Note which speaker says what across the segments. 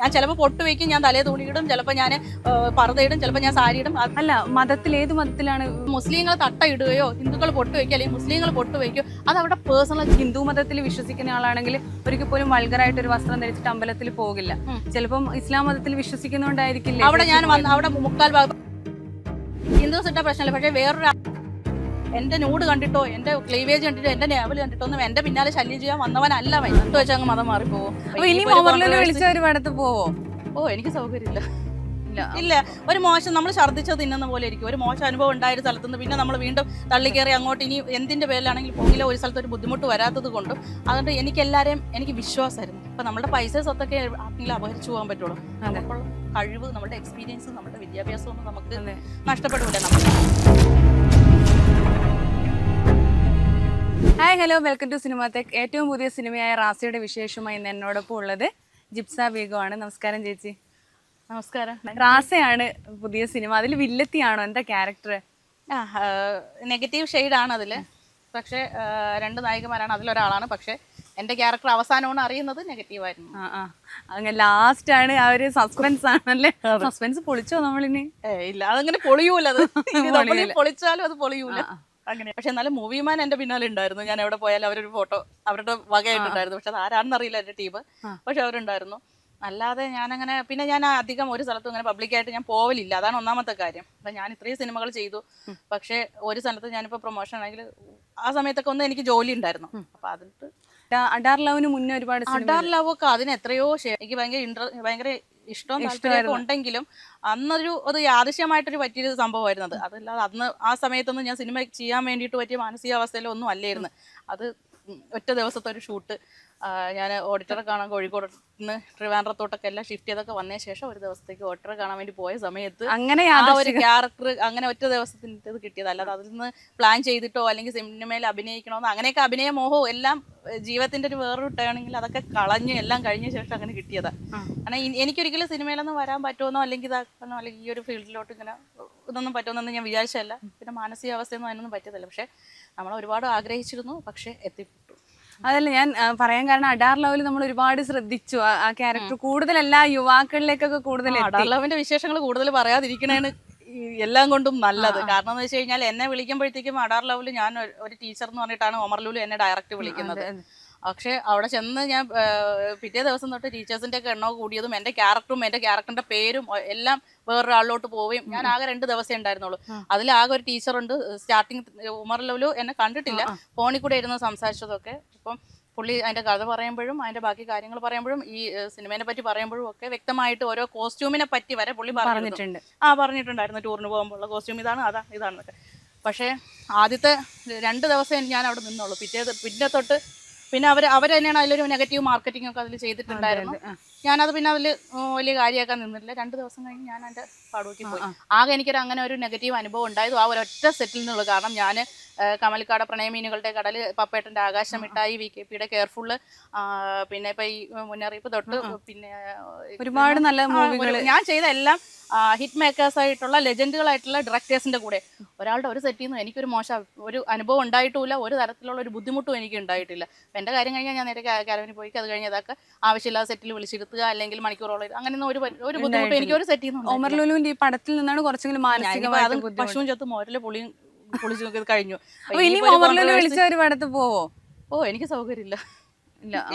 Speaker 1: ഞാൻ ചിലപ്പോൾ പൊട്ട് വയ്ക്കും ഞാൻ തലേ തുണിയിടും ചിലപ്പോൾ ഞാൻ പറതയിടും ചിലപ്പോൾ ഞാൻ സാരി ഇടും.
Speaker 2: അല്ല മതത്തിൽ ഏത് മതത്തിലാണ്?
Speaker 1: മുസ്ലിങ്ങൾ തട്ട ഇടുകയോ ഹിന്ദുക്കൾ പൊട്ട് വയ്ക്കുക അല്ലെങ്കിൽ മുസ്ലിങ്ങൾ പൊട്ട് വയ്ക്കുക അത് അവരുടെ പേഴ്സണൽ
Speaker 2: ഹിന്ദു മതത്തിൽ വിശ്വസിക്കുന്ന ആളാണെങ്കിൽ ഒരിക്കൽ പോലും വൾഗറായിട്ട് ഒരു വസ്ത്രം ധരിച്ചിട്ട് അമ്പലത്തിൽ പോകില്ല. ചിലപ്പം ഇസ്ലാം മതത്തിൽ വിശ്വസിക്കുന്നുണ്ടായിരിക്കില്ല?
Speaker 1: അവിടെ ഞാൻ അവിടെ മുക്കാൽ ഭാഗം ഹിന്ദുസ് ഇട്ട പ്രശ്നമില്ല പക്ഷേ വേറൊരു എന്റെ നൂഡ് കണ്ടിട്ടോ എന്റെ ക്ലീവേജ് കണ്ടിട്ടോ എന്റെ നേവൽ കണ്ടിട്ടോ ഒന്നും എന്റെ പിന്നാലെ ശല്യം ചെയ്യാൻ വന്നവനല്ല അവൻ. വെച്ചാൽ വെച്ച് അങ്ങ് മതം മാറിപ്പോവോ?
Speaker 2: അപ്പൊ ഇനിയും ഓവർലോഡ് വിളിച്ച ഒരു പടത്ത് പോവോ?
Speaker 1: ഓ എനിക്ക് സൗകര്യമില്ല.
Speaker 2: ഇല്ല.
Speaker 1: ഒരു മോശം നമ്മൾ ഛർദ്ദിച്ചത് തിന്നുന്ന പോലെ ഇരിക്കും. ഒരു മോശം അനുഭവം ഉണ്ടായ ഒരു സ്ഥലത്ത് നിന്ന് പിന്നെ നമ്മൾ വീണ്ടും തള്ളിക്കയറി അങ്ങോട്ട് ഇനി എന്തിന്റെ പേരിലാണെങ്കിൽ പോകില്ല. ഒരു സ്ഥലത്ത് ഒരു ബുദ്ധിമുട്ട് വരാത്തത് കൊണ്ടും അതുകൊണ്ട് എനിക്ക് എല്ലാവരെയും എനിക്ക് വിശ്വാസമായിരുന്നു. അപ്പൊ നമ്മുടെ പൈസ സ്വത്തൊക്കെ ആർക്കെങ്കിലും അപഹരിച്ചു പോകാൻ പറ്റുള്ളൂ. നമുക്കുള്ള കഴിവ് നമ്മുടെ എക്സ്പീരിയൻസ് നമ്മുടെ വിദ്യാഭ്യാസം ഒന്നും നമുക്ക് നഷ്ടപ്പെടില്ല നമ്മൾ
Speaker 2: hi hello welcome to cinema സിനിമാടെക് ഏറ്റവും പുതിയ സിനിമയായ റാസിയുടെ വിശേഷമായി ഇന്ന് എന്നോടൊപ്പം ഉള്ളത് ജിപ്സ ബീഗോ ആണ്. നമസ്കാരം ചേച്ചി.
Speaker 1: നമസ്കാരം.
Speaker 2: റാസയാണ് പുതിയ സിനിമ. അതിൽ വില്ലത്തിയാണോ? എന്താ ക്യാരക്ടർ
Speaker 1: ആ നെഗറ്റീവ് ആണ് അതിൽ പക്ഷേ രണ്ട് നായികമാരാണ്. അതിലൊരാളാണ്. പക്ഷേ എന്റെ ക്യാരക്ടർ അവസാനമാണ് അറിയുന്നത്. നെഗറ്റീവായിരുന്നു.
Speaker 2: ആ ആ. അങ്ങനെ ലാസ്റ്റ് ആണ് ആ ഒരു സസ്പെൻസ് ആണല്ലേ? സസ്പെൻസ് പൊളിച്ചോ നമ്മളിനി?
Speaker 1: ഇല്ല. അതങ്ങനെ പൊളിയൂല അത്. പൊളിച്ചാലും അത് പൊളിയൂല. അങ്ങനെ. പക്ഷെ എന്നാലും മൂവിമാൻ എന്റെ പിന്നാലെ ഉണ്ടായിരുന്നു. ഞാൻ എവിടെ പോയാലും അവരൊരു ഫോട്ടോ അവരുടെ വകയായിട്ടുണ്ടായിരുന്നു പക്ഷെ അത് ആരാണെന്ന് അറിയില്ല എന്റെ ടീം. പക്ഷെ അവരുണ്ടായിരുന്നു. അല്ലാതെ ഞാനങ്ങനെ പിന്നെ ഞാൻ അധികം ഒരു സ്ഥലത്തും ഇങ്ങനെ പബ്ലിക്കായിട്ട് ഞാൻ പോവലില്ല. അതാണ് ഒന്നാമത്തെ കാര്യം. അപ്പൊ ഞാൻ ഇത്രയും സിനിമകൾ ചെയ്തു. പക്ഷെ ഒരു സ്ഥലത്ത് ഞാനിപ്പോ പ്രൊമോഷൻ ആണെങ്കിൽ ആ സമയത്തൊക്കെ ഒന്ന് എനിക്ക് ജോലി ഉണ്ടായിരുന്നു. അപ്പൊ അതിട്ട്
Speaker 2: അഡാർ ലവിന് മുന്നേ ഒരുപാട്
Speaker 1: അഡാർ ലവ് ഒക്കെ അതിന് എത്രയോ എനിക്ക് ഭയങ്കര ഇൻട്ര ഭയങ്കര ഇഷ്ടവും താല്പര്യമൊക്കെ ഉണ്ടെങ്കിലും അന്നൊരു അത് യാദൃശ്യമായിട്ടൊരു പറ്റിയൊരു സംഭവമായിരുന്നു അത് അതല്ലാതെ അന്ന് ആ സമയത്തൊന്നും ഞാൻ സിനിമ ചെയ്യാൻ വേണ്ടിയിട്ട് പറ്റിയ മാനസികാവസ്ഥയിലൊന്നും അല്ലായിരുന്നു. അത് ഒറ്റ ദിവസത്തെ ഒരു ഷൂട്ട്. ഞാൻ ഓഡിറ്ററെ കാണാൻ കോഴിക്കോട് നിന്ന് ട്രിവാൻഡ്രത്തോട്ടൊക്കെ എല്ലാം ഷിഫ്റ്റ് ചെയ്തൊക്കെ വന്ന ശേഷം ഒരു ദിവസത്തേക്ക് ഓഡിറ്ററെ കാണാൻ വേണ്ടി പോയ സമയത്ത്
Speaker 2: അങ്ങനെ
Speaker 1: ആ ഒരു ക്യാരക്ടർ അങ്ങനെ ഒറ്റ ദിവസത്തിന്റെ ഇത് കിട്ടിയത്. അല്ലാതെ അതിൽ നിന്ന് പ്ലാൻ ചെയ്തിട്ടോ അല്ലെങ്കിൽ സിനിമയിൽ അഭിനയിക്കണമെന്നോ അങ്ങനെയൊക്കെ അഭിനയ മോഹവും എല്ലാം ജീവിതത്തിന്റെ ഒരു വേറൊരു ഇട്ടാണെങ്കിൽ അതൊക്കെ കളഞ്ഞ് എല്ലാം കഴിഞ്ഞ ശേഷം അങ്ങനെ കിട്ടിയതാ. കാരണം എനിക്കൊരിക്കലും സിനിമയിലൊന്നും വരാൻ പറ്റുമെന്നോ അല്ലെങ്കിൽ ഇതാക്കാനോ അല്ലെങ്കിൽ ഈ ഒരു ഫീൽഡിലോട്ട് ഇങ്ങനെ ഇതൊന്നും പറ്റുമെന്നൊന്നും ഞാൻ വിചാരിച്ചല്ല പിന്നെ മാനസികാവസ്ഥയൊന്നും അതിനൊന്നും പറ്റത്തില്ല പക്ഷെ നമ്മൾ ഒരുപാട് ആഗ്രഹിച്ചിരുന്നു പക്ഷേ എത്തിപ്പെട്ടു.
Speaker 2: അതല്ല ഞാൻ പറയാൻ കാരണം അഡാർ ലവിൽ നമ്മൾ ഒരുപാട് ശ്രദ്ധിച്ചു. ആ- ക്യാരക്ടർ കൂടുതൽ എല്ലാ യുവാക്കളിലേക്കൊക്കെ കൂടുതൽ അഡാർ
Speaker 1: ലവിന്റെ വിശേഷങ്ങൾ കൂടുതൽ പറയാതിരിക്കണേന്ന് എല്ലാം കൊണ്ടും നല്ലത്. കാരണം എന്ന് വെച്ച് കഴിഞ്ഞാൽ എന്നെ വിളിക്കുമ്പോഴത്തേക്കും അഡാർ ലവൽ ഞാൻ ഒരു- ടീച്ചർ എന്ന് പറഞ്ഞിട്ടാണ് ഒമർലൂൽ എന്നെ ഡയറക്റ്റ് വിളിക്കുന്നത്. പക്ഷെ അവിടെ ചെന്ന് ഞാൻ പിറ്റേ ദിവസം തൊട്ട് ടീച്ചേഴ്സിന്റെ ഒക്കെ എണ്ണോ കൂടിയതും എന്റെ ക്യാരക്ടറും എന്റെ ക്യാരക്ടറിന്റെ പേരും എല്ലാം വേറൊരാളിലോട്ട് പോവുകയും ഞാൻ ആകെ രണ്ട് ദിവസമേ ഉണ്ടായിരുന്നുള്ളൂ. അതിൽ ആകെ ഒരു ടീച്ചറുണ്ട് സ്റ്റാർട്ടിങ് ഉമർ ലവലു എന്നെ കണ്ടിട്ടില്ല. ഫോണിൽ കൂടെ ഇരുന്ന് സംസാരിച്ചതൊക്കെ. ഇപ്പം പുള്ളി അതിന്റെ കഥ പറയുമ്പോഴും അതിന്റെ ബാക്കി കാര്യങ്ങൾ പറയുമ്പോഴും ഈ സിനിമേനെ പറ്റി പറയുമ്പോഴും ഒക്കെ വ്യക്തമായിട്ട് ഓരോ കോസ്റ്റ്യൂമിനെ പറ്റി വരെ പുള്ളി പറഞ്ഞിട്ടുണ്ട്. ആ പറഞ്ഞിട്ടുണ്ടായിരുന്നു ടൂറിന് പോകുമ്പോഴുള്ള കോസ്റ്റ്യൂം. ഇതാണ് അതാ ഇതാണെന്നൊക്കെ പക്ഷേ ആദ്യത്തെ രണ്ട് ദിവസം ഞാൻ അവിടെ നിന്നുള്ളൂ. പിറ്റേ പിന്നെ തൊട്ട് പിന്നെ അവർ അവർ തന്നെയാണ് അതിലൊരു നെഗറ്റീവ് മാർക്കറ്റിംഗ് ഒക്കെ അതിൽ ചെയ്തിട്ടുണ്ടായിരുന്നു. ഞാനത് പിന്നെ അതിൽ വലിയ കാര്യമാക്കാൻ നിന്നില്ല രണ്ട് ദിവസം കഴിഞ്ഞ് ഞാൻ എന്റെ പാടുവയ്ക്ക് പോയി. ആകെ എനിക്കൊരു അങ്ങനെ ഒരു നെഗറ്റീവ് അനുഭവം ഉണ്ടായത് ആ ഒരൊറ്റ സെറ്റിൽ നിന്നുള്ളൂ. കാരണം ഞാൻ കമൽക്കാട പ്രണയമീനുകളുടെ കടൽ പപ്പേട്ടന്റെ ആകാശം മിഠായി വി കെ പിയുടെ കെയർഫുള്ള് പിന്നെ ഇപ്പം ഈ മുന്നറിയിപ്പ് തൊട്ട് പിന്നെ
Speaker 2: ഒരുപാട് നല്ല മൂവികൾ
Speaker 1: ഞാൻ ചെയ്ത എല്ലാം ഹിറ്റ് മേക്കേഴ്സ് ആയിട്ടുള്ള ലെജൻഡുകളായിട്ടുള്ള ഡയറക്ടേഴ്സിന്റെ കൂടെ. ഒരാളുടെ ഒരു സെറ്റിൽ നിന്ന് എനിക്കൊരു മോശം ഒരു അനുഭവം ഉണ്ടായിട്ടുമില്ല ഒരു തരത്തിലുള്ള ഒരു ബുദ്ധിമുട്ടും എനിക്ക് ഉണ്ടായിട്ടില്ല എന്റെ കാര്യം കഴിഞ്ഞാൽ ഞാൻ നേരെ കാരവന് പോയി. അത് കഴിഞ്ഞ് അതൊക്കെ ആവശ്യമില്ലാതെ സെറ്റിൽ വിളിച്ചിരുത്തുക അല്ലെങ്കിൽ മണിക്കൂറോളം അങ്ങനെ ഒരു ബുദ്ധിമുട്ട് ഒരു ബുദ്ധിമുട്ടും എനിക്ക് ഒരു സെറ്റിൽ നിന്ന്
Speaker 2: ഒമർ ലുലുവിന്റെ ഈ പടത്തിൽ നിന്നാണ് കുറച്ചെങ്കിലും മാനസികമായി
Speaker 1: പശുവും ചത്ത് മോരൽ പുളിയും പൊളിച്ചു കഴിഞ്ഞു. അപ്പൊ
Speaker 2: അപ്പൊ ഇനിയും
Speaker 1: ഇനിയിപ്പോ ഒരു
Speaker 2: ഒമർ ലുലു വിളിച്ച ഒരു പടത്ത് പോവോ?
Speaker 1: ഓ എനിക്ക് സൗകര്യമില്ല.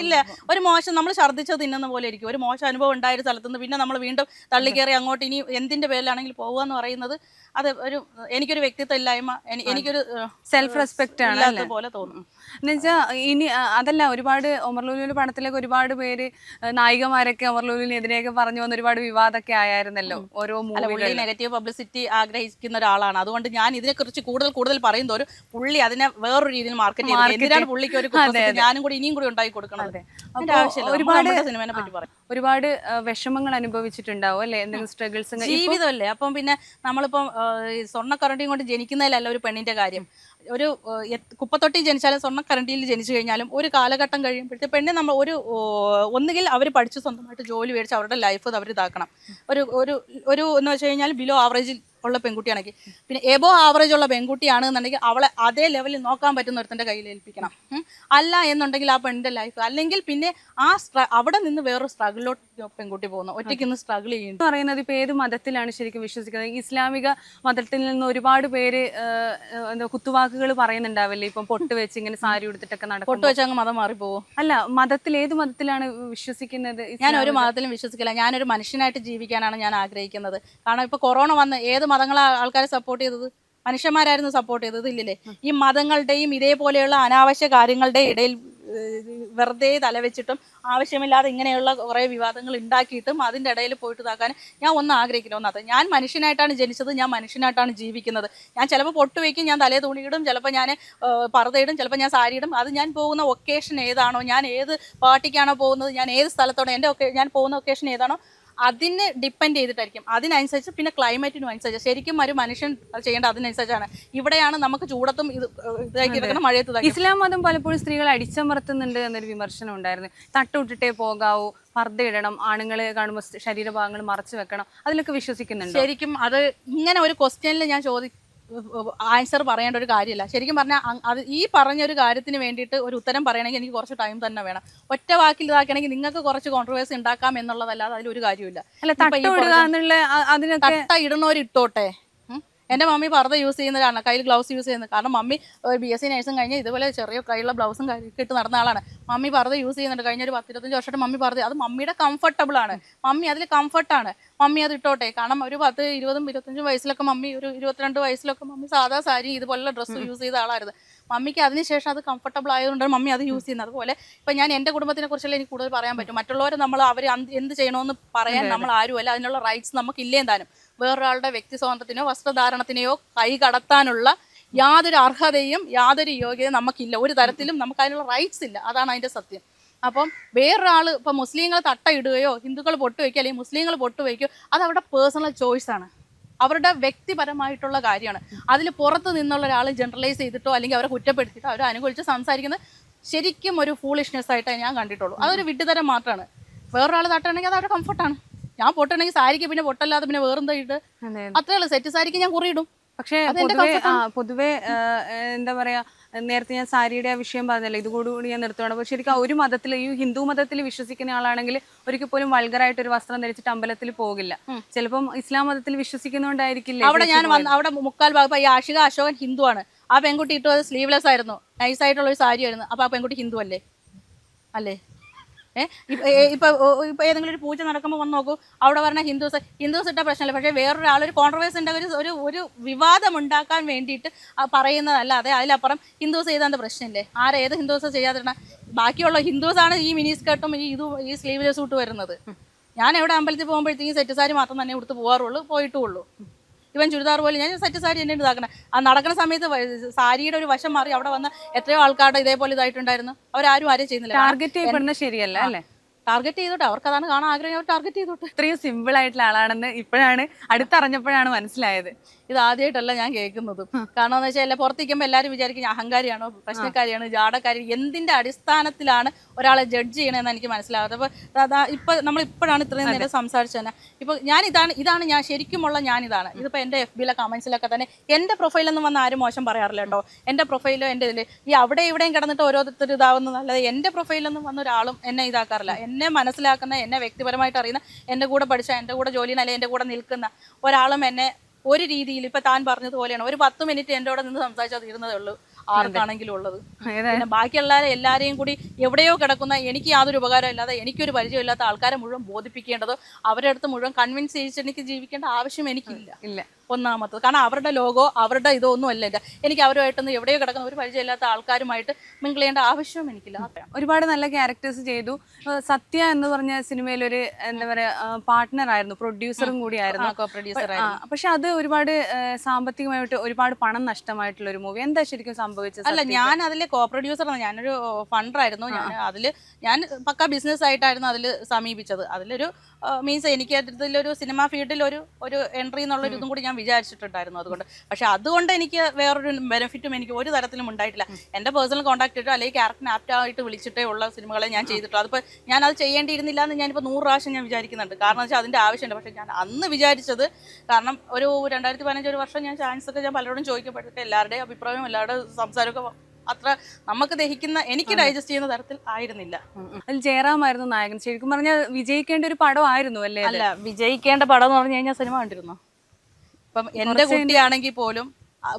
Speaker 2: ഇല്ല
Speaker 1: ഒരു മോശം നമ്മൾ ഛർദ്ദിച്ചത് തിന്നുന്ന പോലെ ഇരിക്കും. ഒരു മോശം അനുഭവം ഉണ്ടായ ഒരു സ്ഥലത്ത് നിന്ന് പിന്നെ നമ്മൾ വീണ്ടും തള്ളിക്കയറി അങ്ങോട്ട് ഇനി എന്തിന്റെ പേരിലാണെങ്കിൽ പോകുക എന്ന് പറയുന്നത് അത് ഒരു എനിക്കൊരു വ്യക്തിത്വ ഇല്ലായ്മ എനി- എനിക്കൊരു
Speaker 2: സെൽഫ് റെസ്പെക്ട് ആണ്
Speaker 1: പോലെ തോന്നും.
Speaker 2: എന്നുവെച്ചാൽ ഇനി അതല്ല ഒരുപാട് ഒമർലൂലൂൽ പടത്തിലേക്ക് ഒരുപാട് പേര് നായികമാരൊക്കെ ഒമർലൂലിനെതിരെയൊക്കെ പറഞ്ഞു വന്ന ഒരുപാട് വിവാദമൊക്കെ ആയിരുന്നല്ലോ ഓരോ
Speaker 1: പുള്ളി നെഗറ്റീവ് പബ്ലിസിറ്റി ആഗ്രഹിക്കുന്ന ഒരാളാണ്. അതുകൊണ്ട് ഞാൻ ഇതിനെക്കുറിച്ച് കൂടുതൽ കൂടുതൽ പറയുന്നതോരും പുള്ളി അതിനെ വേറൊരു രീതിയിൽ മാർക്കറ്റ് ചെയ്തു. എന്തിനാണ് പുള്ളിക്ക് ഒരു ഞാനും കൂടി ഇനിയും കൂടി കൊടുക്കണം
Speaker 2: ഒരുപാട്
Speaker 1: ഒരുപാട് സിനിമനെ പറ്റി പറയും.
Speaker 2: ഒരുപാട് ആ, വിഷമങ്ങൾ അനുഭവിച്ചിട്ടുണ്ടാവും അല്ലെ? എന്തെങ്കിലും സ്ട്രഗിൾസ്
Speaker 1: ജീവിതമല്ലേ? അപ്പം പിന്നെ നമ്മളിപ്പം സ്വർണ കറണ്ടിയും സ്വർണക്കരണ്ടിയും കൊണ്ട് ജനിക്കുന്നതിലല്ല ഒരു പെണ്ണിന്റെ കാര്യം. ഒരു കുപ്പത്തൊട്ടി ജനിച്ചാലും സ്വർണക്കരണ്ടിയിൽ ജനിച്ചു കഴിഞ്ഞാലും ഒരു കാലഘട്ടം കഴിയുമ്പോഴത്തെ പെണ്ണ് നമ്മൾ ഒരു ഒന്നുകിൽ അവർ പഠിച്ച് സ്വന്തമായിട്ട് ജോലി മേടിച്ച് അവരുടെ ലൈഫ് അവർ ഇതാക്കണം. ഒരു ഒരു ഒരു എന്ന് വെച്ച് കഴിഞ്ഞാൽ ബിലോ ആവറേജിൽ ഉള്ള പെൺകുട്ടിയാണെങ്കിൽ. പിന്നെ എബോ ആവറേജ് ഉള്ള പെൺകുട്ടിയാണ് എന്നുണ്ടെങ്കിൽ അവളെ അതേ ലെവലിൽ നോക്കാൻ പറ്റുന്ന ഒരുത്തന്റെ കയ്യിൽ ഏൽപ്പിക്കണം. അല്ല എന്നുണ്ടെങ്കിൽ ആ പെണ്ണിന്റെ ലൈഫ് അല്ലെങ്കിൽ പിന്നെ ആ സ്ട്ര- അവിടെ നിന്ന് വേറൊരു സ്ട്രഗിളിലോട്ട് പെൺകുട്ടി പോകുന്നു. ഒറ്റയ്ക്ക് നിന്ന് സ്ട്രഗിൾ ചെയ്യുന്നു.
Speaker 2: എന്ന് പറയുന്നത് ഇപ്പോൾ ഏത് മതത്തിലാണ് ശരിക്കും വിശ്വസിക്കുന്നത്? ഇസ്ലാമിക മതത്തിൽ നിന്ന് ഒരുപാട് പേര് എന്താ കുത്തുവാക്കുകൾ പറയുന്നുണ്ടാവില്ലേ? ഇപ്പം പൊട്ട് വെച്ച് ഇങ്ങനെ സാരി ഉടുത്തിട്ടൊക്കെ നടക്കും
Speaker 1: പൊട്ട് വെച്ച് അങ്ങ് മതം മാറിപ്പോവും.
Speaker 2: അല്ല മതത്തിൽ ഏത് മതത്തിലാണ് വിശ്വസിക്കുന്നത്
Speaker 1: ഞാൻ ഒരു മതത്തിലും വിശ്വസിക്കില്ല. ഞാനൊരു മനുഷ്യനായിട്ട് ജീവിക്കാനാണ് ഞാൻ ആഗ്രഹിക്കുന്നത്. കാരണം ഇപ്പോൾ കൊറോണ വന്ന് ഏത് മതങ്ങളാ ആൾക്കാരെ സപ്പോർട്ട് ചെയ്തത്. മനുഷ്യന്മാരായിരുന്നു സപ്പോർട്ട് ചെയ്തത് ഇല്ലല്ലേ ഈ മതങ്ങളുടെയും ഇതേപോലെയുള്ള അനാവശ്യ കാര്യങ്ങളുടെ ഇടയിൽ വെറുതെ തലവെച്ചിട്ടും ആവശ്യമില്ലാതെ ഇങ്ങനെയുള്ള കുറേ വിവാദങ്ങൾ ഉണ്ടാക്കിയിട്ടും അതിന്റെ ഇടയിൽ പോയിട്ട് ഇതാക്കാൻ ഞാൻ ഒന്ന് ആഗ്രഹിക്കുന്നു. ഒന്നാത്ത ഞാൻ മനുഷ്യനായിട്ടാണ് ജനിച്ചത് ഞാൻ മനുഷ്യനായിട്ടാണ് ജീവിക്കുന്നത്. ഞാൻ ചിലപ്പോൾ പൊട്ട് വയ്ക്കും ഞാൻ തലേ തുണിയിടും ചിലപ്പോൾ ഞാൻ പറതയിടും ചിലപ്പോൾ ഞാൻ സാരി ഇടും അത് ഞാൻ പോകുന്ന ഒക്കേഷൻ ഏതാണോ ഞാൻ ഏത് പാർട്ടിക്കാണോ പോകുന്നത് ഞാൻ ഏത് സ്ഥലത്താണോ എന്റെ ഒക്കെ ഞാൻ പോകുന്ന ഒക്കേഷൻ ഏതാണോ അതിന് ഡിപ്പെൻഡ് ചെയ്തിട്ടായിരിക്കും. അതിനനുസരിച്ച് പിന്നെ ക്ലൈമറ്റിനും അനുസരിച്ച്. ശരിക്കും ഒരു മനുഷ്യൻ ചെയ്യേണ്ട അതിനനുസരിച്ചാണ്. ഇവിടെയാണ് നമുക്ക് ചൂടത്തും ഇത് ഇതാക്കി മഴയത്ത്
Speaker 2: ഇസ്ലാം മതം പലപ്പോഴും സ്ത്രീകൾ അടിച്ചമർത്തുന്നുണ്ട് എന്നൊരു വിമർശനം ഉണ്ടായിരുന്നു. തട്ടുവിട്ടിട്ടേ പോകാവൂ പർദ്ദ ഇടണം ആണുങ്ങളെ കാണുമ്പോൾ ശരീരഭാഗങ്ങൾ മറച്ചു വെക്കണം അതിലൊക്കെ വിശ്വസിക്കുന്നുണ്ട്?
Speaker 1: ശരിക്കും അത് ഇങ്ങനെ ഒരു ക്വസ്റ്റ്യനിൽ ഞാൻ ചോദി ആൻസർ പറയേണ്ട ഒരു കാര്യമില്ല. ശരിക്കും പറഞ്ഞാൽ അത് ഈ പറഞ്ഞ ഒരു കാര്യത്തിന് വേണ്ടിയിട്ട് ഒരു ഉത്തരം പറയണമെങ്കിൽ എനിക്ക് കുറച്ച് ടൈം തന്നെ വേണം. ഒറ്റ വാക്കിൽ ഇതാക്കണമെങ്കിൽ നിങ്ങൾക്ക് കുറച്ച് കോൺട്രവേഴ്സി ഉണ്ടാക്കാം എന്നുള്ളതല്ലാതെ അതിലൊരു കാര്യമില്ല
Speaker 2: തട്ട്
Speaker 1: ഇടണവർ ഇട്ടോട്ടെ ഉം. എന്റെ മമ്മി പർദ്ദ യൂസ് ചെയ്യുന്ന കാരണം കയ്യിൽ ഗ്ലൗസ് യൂസ് ചെയ്യുന്നത് കാരണം മമ്മി ഒരു ബി എസ് സി നേഴ്സും കഴിഞ്ഞ് ഇതുപോലെ ചെറിയ കയ്യിലുള്ള ബ്ലൗസും കിട്ടി ഇട്ട് നടന്ന ആളാണ്. മമ്മി പർദ്ദ യൂസ് ചെയ്യുന്നുണ്ട്. കഴിഞ്ഞ ഒരു പത്തിരുപത്തഞ്ച് വർഷമായിട്ട് മമ്മി പർദ്ദ അത് മമ്മിയുടെ കംഫർട്ടബിൾ ആണ്. മമ്മി അതിൽ കംഫർട്ടാണ് മമ്മി അത് ഇട്ടോട്ടെ. കാരണം ഒരു പത്ത് ഇരുപതും ഇരുപത്തഞ്ചും വയസ്സിലൊക്കെ മമ്മി ഒരു ഇരുപത്തിരണ്ട് വയസ്സിലൊക്കെ മമ്മി സാധാ സാരി ഇതുപോലുള്ള ഡ്രസ്സ് യൂസ് ചെയ്ത ആളായിരുന്നു മമ്മിക്ക് അതിനുശേഷം അത് കംഫർട്ടബിൾ ആയതുകൊണ്ടാണ് മമ്മി അത് യൂസ് ചെയ്യുന്നത്. അതുപോലെ ഇപ്പം ഞാൻ എന്റെ കുടുംബത്തിനെ കുറിച്ചല്ലേ എനിക്ക് കൂടുതൽ പറയാൻ പറ്റും. മറ്റുള്ളവർ നമ്മൾ അവർ എന്ത് ചെയ്യണമെന്ന് പറയാൻ നമ്മൾ ആരുമല്ല. അതിനുള്ള റൈറ്റ്സ് നമുക്ക് ഇല്ലേ താനും വേറൊരാളുടെ വ്യക്തി സ്വാതന്ത്ര്യത്തിനോ വസ്ത്രധാരണത്തിനെയോ കൈ കടത്താനുള്ള യാതൊരു അർഹതയും യാതൊരു യോഗ്യതയും നമുക്കില്ല. ഒരു തരത്തിലും നമുക്ക് അതിനുള്ള റൈറ്റ്സ് ഇല്ല. അതാണ് അതിന്റെ സത്യം. അപ്പം വേറൊരാൾ ഇപ്പം മുസ്ലിങ്ങൾ തട്ടയിടുകയോ ഹിന്ദുക്കൾ പൊട്ട് അല്ലെങ്കിൽ മുസ്ലിങ്ങൾ പൊട്ട് വയ്ക്കുകയോ അത് അവരുടെ പേഴ്സണൽ ചോയ്സാണ് അവരുടെ വ്യക്തിപരമായിട്ടുള്ള കാര്യമാണ്. അതിൽ പുറത്ത് നിന്നുള്ള ഒരാൾ ജനറലൈസ് ചെയ്തിട്ടോ അല്ലെങ്കിൽ അവരെ കുറ്റപ്പെടുത്തിയിട്ടോ അവരെ അനുകൂലിച്ച് സംസാരിക്കുന്നത് ശരിക്കും ഒരു ഫൂളിഷ്നെസ് ആയിട്ടേ ഞാൻ കണ്ടിട്ടുള്ളൂ. അതൊരു വിഡ്ഢിതരം മാത്രമാണ് വേറൊരാൾ തട്ടണമെങ്കിൽ അത് അവരുടെ കംഫർട്ടാണ് ഞാൻ പൊട്ടണെങ്കിൽ സാരിക്ക് പിന്നെ പൊട്ടല്ലാതെ പിന്നെ വേറെന്താ ഇട്ട്?
Speaker 2: അതെ.
Speaker 1: അത്രേ ഉള്ളൂ. സെറ്റ് സാരിക്ക് ഞാൻ കുറിയിടും
Speaker 2: പക്ഷേ പൊതുവേ എന്താ പറയാ നേരത്തെ ഞാൻ സാരിയുടെ ആ വിഷയം പറഞ്ഞല്ലോ ഇതുകൂടി ഞാൻ നിർത്തുകയാണ് അപ്പോൾ ശരിക്കും ഒരു മതത്തിൽ ഈ ഹിന്ദു മതത്തിൽ വിശ്വസിക്കുന്ന ആളാണെങ്കിൽ ഒരിക്കൽ പോലും വൾഗറായിട്ട് ഒരു വസ്ത്രം ധരിച്ചിട്ട് അമ്പലത്തിൽ പോകില്ല. ചിലപ്പം ഇസ്ലാം മതത്തിൽ വിശ്വസിക്കുന്നോണ്ടായിരിക്കില്ല
Speaker 1: അവിടെ ഞാൻ അവിടെ മുക്കാൽ ഭാഗം ഈ ആഷിക അശോകൻ ഹിന്ദു ആണ്. ആ പെൺകുട്ടി ഇട്ടത് സ്ലീവ്ലെസ് ആയിരുന്നു. നൈസ് ആയിട്ടുള്ള ഒരു സാരി ആയിരുന്നു അപ്പൊ ആ പെൺകുട്ടി ഹിന്ദു അല്ലേ? അല്ലേ? ഇപ്പൊ ഇപ്പൊ ഏതെങ്കിലും ഒരു പൂജ നടക്കുമ്പോൾ വന്ന് നോക്കൂ. അവിടെ പറഞ്ഞ ഹിന്ദുസ് ഹിന്ദുസ് ഇട്ട പ്രശ്നമില്ല. പക്ഷേ വേറൊരാൾ ഒരു കോൺട്രവേഴ്സ് ഉണ്ട് ഒരു ഒരു ഒരു വിവാദം ഉണ്ടാക്കാൻ വേണ്ടിയിട്ട് പറയുന്നതല്ലാതെ അതിലപ്പുറം ഹിന്ദുസ് ചെയ്താൽ പ്രശ്നമില്ലേ? ആരെ ഏത് ഹിന്ദുസ് ചെയ്യാതിരണ ബാക്കിയുള്ള ഹിന്ദുസ് ആണ് ഈ മിനി സ്കേർട്ടും ഈ ഇതും ഈ സ്ലീവ്ലെസ് സൂട്ട് വരുന്നത്. ഞാൻ എവിടെ അമ്പലത്തിൽ പോകുമ്പോഴത്തേക്കും സെറ്റ് സാരി മാത്രം തന്നെ ഉടുത്ത് പോകാറുള്ളൂ പോയിട്ടുള്ളൂ. ഇവൻ ചുരിദാർ പോലെ ഞാൻ സെറ്റ് സാരി തന്നെ ഇതാക്കണം. ആ നടക്കുന്ന സമയത്ത് സാരിയുടെ ഒരു വശം മാറി അവിടെ വന്ന എത്രയോ ആൾക്കാരുടെ ഇതേപോലെ ഇതായിട്ടുണ്ടായിരുന്നു. അവരാരും ആരും ചെയ്യുന്നില്ല.
Speaker 2: ടാർഗറ്റ് ചെയ്യപ്പെടുന്നത് ശരിയല്ല അല്ലേ?
Speaker 1: ടാർഗറ്റ് ചെയ്തോട്ടെ. അവർക്ക് അതാണ് കാണാൻ ആഗ്രഹം. അവർ ടാർഗറ്റ് ചെയ്തോട്ടെ.
Speaker 2: ഇത്രയും സിമ്പിൾ ആയിട്ടുള്ള ആളാണെന്ന് ഇപ്പോഴാണ് അടുത്തറിഞ്ഞപ്പോഴാണ് മനസ്സിലായത്.
Speaker 1: ഇത് ആദ്യമായിട്ടല്ല ഞാൻ കേൾക്കുന്നത്. കാരണം എന്ന് വെച്ചാൽ പുറത്തേക്കുമ്പോൾ എല്ലാവരും വിചാരിക്കും അഹങ്കാരിയാണോ പ്രശ്നക്കാരിയാണോ ജാടക്കാരി. എന്തിന്റെ അടിസ്ഥാനത്തിലാണ് ഒരാളെ ജഡ്ജ് ചെയ്യണമെന്ന് എനിക്ക് മനസ്സിലാവാത്തത്? അപ്പോൾ അതാ ഇപ്പൊ നമ്മൾ ഇപ്പോഴാണ് ഇത്രയും നേരം സംസാരിച്ചു തന്നെ. ഇപ്പൊ ഞാൻ ഇതാണ് ഇതാണ് ഞാൻ ശരിക്കുമുള്ള ഞാൻ ഇതാണ്. ഇതിപ്പോ എന്റെ എഫ് ബിയിലെ കമന്റ്സിലൊക്കെ തന്നെ എന്റെ പ്രൊഫൈലൊന്നും വന്ന് ആരും മോശം പറയാറില്ല കേട്ടോ. എന്റെ പ്രൊഫൈലോ എന്റെ ഇതിൽ ഈ അവിടെ ഇവിടെയും കിടന്നിട്ട് ഓരോരുത്തർ ഇതാവുന്നതല്ലാതെ എന്റെ പ്രൊഫൈലൊന്നും വന്ന ഒരാളും എന്നെ ഇതാക്കാറില്ല. എന്നെ മനസ്സിലാക്കുന്ന എന്നെ വ്യക്തിപരമായിട്ട് അറിയുന്ന എന്റെ കൂടെ പഠിച്ച എന്റെ കൂടെ ജോലി അല്ലെങ്കിൽ എന്റെ കൂടെ നിൽക്കുന്ന ഒരാളും എന്നെ ഒരു രീതിയിൽ ഇപ്പൊ താൻ പറഞ്ഞതുപോലെയാണ്. ഒരു പത്ത് മിനിറ്റ് എന്റെ കൂടെ നിന്ന് സംസാരിച്ചാൽ തീരുന്നതേ ഉള്ളൂ. ആർക്കാണെങ്കിലും ഉള്ളത്. പിന്നെ ബാക്കിയുള്ള എല്ലാവരെയും കൂടി എവിടെയോ കിടക്കുന്ന എനിക്ക് യാതൊരു ഉപകാരം ഇല്ലാതെ എനിക്കൊരു പരിചയമില്ലാത്ത ആൾക്കാരെ മുഴുവൻ ബോധിപ്പിക്കേണ്ടതോ അവരെ അടുത്ത് മുഴുവൻ കൺവിൻസ് ചെയ്യിച്ച് എനിക്ക് ജീവിക്കേണ്ട ആവശ്യം എനിക്കില്ല.
Speaker 2: ഇല്ല.
Speaker 1: ഒന്നാമത്തത്. കാരണം അവരുടെ ലോഗോ അവരുടെ ഇതോ ഒന്നും അല്ല എനിക്ക് അവരുമായിട്ടൊന്നും എവിടെയോ കിടക്കുന്ന ഒരു പരിചയമില്ലാത്ത ആൾക്കാരുമായിട്ട് മിങ്കിൾ ചെയ്യേണ്ട ആവശ്യവും എനിക്കില്ല.
Speaker 2: ഒരുപാട് നല്ല ക്യാരക്ടേഴ്സ് ചെയ്തു. സത്യ എന്ന് പറഞ്ഞ സിനിമയിൽ ഒരു എന്താ പറയുക പാർട്ട്ണർ ആയിരുന്നു. പ്രൊഡ്യൂസറും കൂടിയായിരുന്നു. പക്ഷെ അത് ഒരുപാട് സാമ്പത്തികമായിട്ട് ഒരുപാട് പണം നഷ്ടമായിട്ടുള്ള ഒരു മൂവി എന്താ ശരിക്കും സംഭവിച്ചത്
Speaker 1: അല്ല ഞാൻ അതിൽ കോ പ്രൊഡ്യൂസർ ഞാനൊരു ഫണ്ടറായിരുന്നു ഞാൻ അതിൽ ഞാൻ പക്ക ബിസിനസ് ആയിട്ടായിരുന്നു അതിൽ സമീപിച്ചത്. അതിലൊരു മീൻസ് എനിക്ക് അതിലൊരു സിനിമ ഫീൽഡിൽ ഒരു ഒരു എൻട്രി എന്നുള്ള ഒരു ഇതും കൂടി ഞാൻ വിചാരിച്ചിട്ടുണ്ടായിരുന്നു അതുകൊണ്ട്. പക്ഷെ അതുകൊണ്ട് എനിക്ക് വേറൊരു ബെനിഫിറ്റും എനിക്ക് ഒരു തരത്തിലും ഉണ്ടായിട്ടില്ല. എന്റെ പേഴ്സണൽ കോൺടാക്ട് ഇട്ടോ അല്ലെങ്കിൽ ക്യാരക്ടറിന് ആപ്റ്റായിട്ട് വിളിച്ചിട്ടേ ഉള്ള സിനിമകളെ ഞാൻ ചെയ്തിട്ടുള്ളൂ. അതിപ്പോൾ ഞാൻ അത് ചെയ്യേണ്ടിയിരുന്നില്ല എന്ന് ഞാനിപ്പോൾ നൂറ് പ്രാവശ്യം ഞാൻ വിചാരിക്കുന്നുണ്ട്. കാരണം വെച്ചാൽ അതിന്റെ ആവശ്യമുണ്ട്. പക്ഷേ ഞാൻ അന്ന് വിചാരിച്ചത് കാരണം ഒരു രണ്ടായിരത്തി പതിനഞ്ച് ഒരു വർഷം ഞാൻ ചാൻസ് ഒക്കെ ഞാൻ പലരോടും ചോദിക്കപ്പെട്ടിട്ട് എല്ലാവരുടെയും അഭിപ്രായവും എല്ലാവരുടെ സംസാരമൊക്കെ അത്ര നമുക്ക് ദഹിക്കുന്ന എനിക്ക് ഡൈജസ്റ്റ് ചെയ്യുന്ന തരത്തിൽ ആയിരുന്നില്ല.
Speaker 2: അതിൽ ജയറാമായിരുന്നു നായകൻ. ശരിക്കും പറഞ്ഞാൽ വിജയിക്കേണ്ട ഒരു പടമായിരുന്നു അല്ലേ
Speaker 1: അല്ല വിജയിക്കേണ്ട പടം എന്ന് പറഞ്ഞു കഴിഞ്ഞാൽ സിനിമ കണ്ടിരുന്നോ? ഇപ്പം എന്റെ കുട്ടിയാണെങ്കിൽ പോലും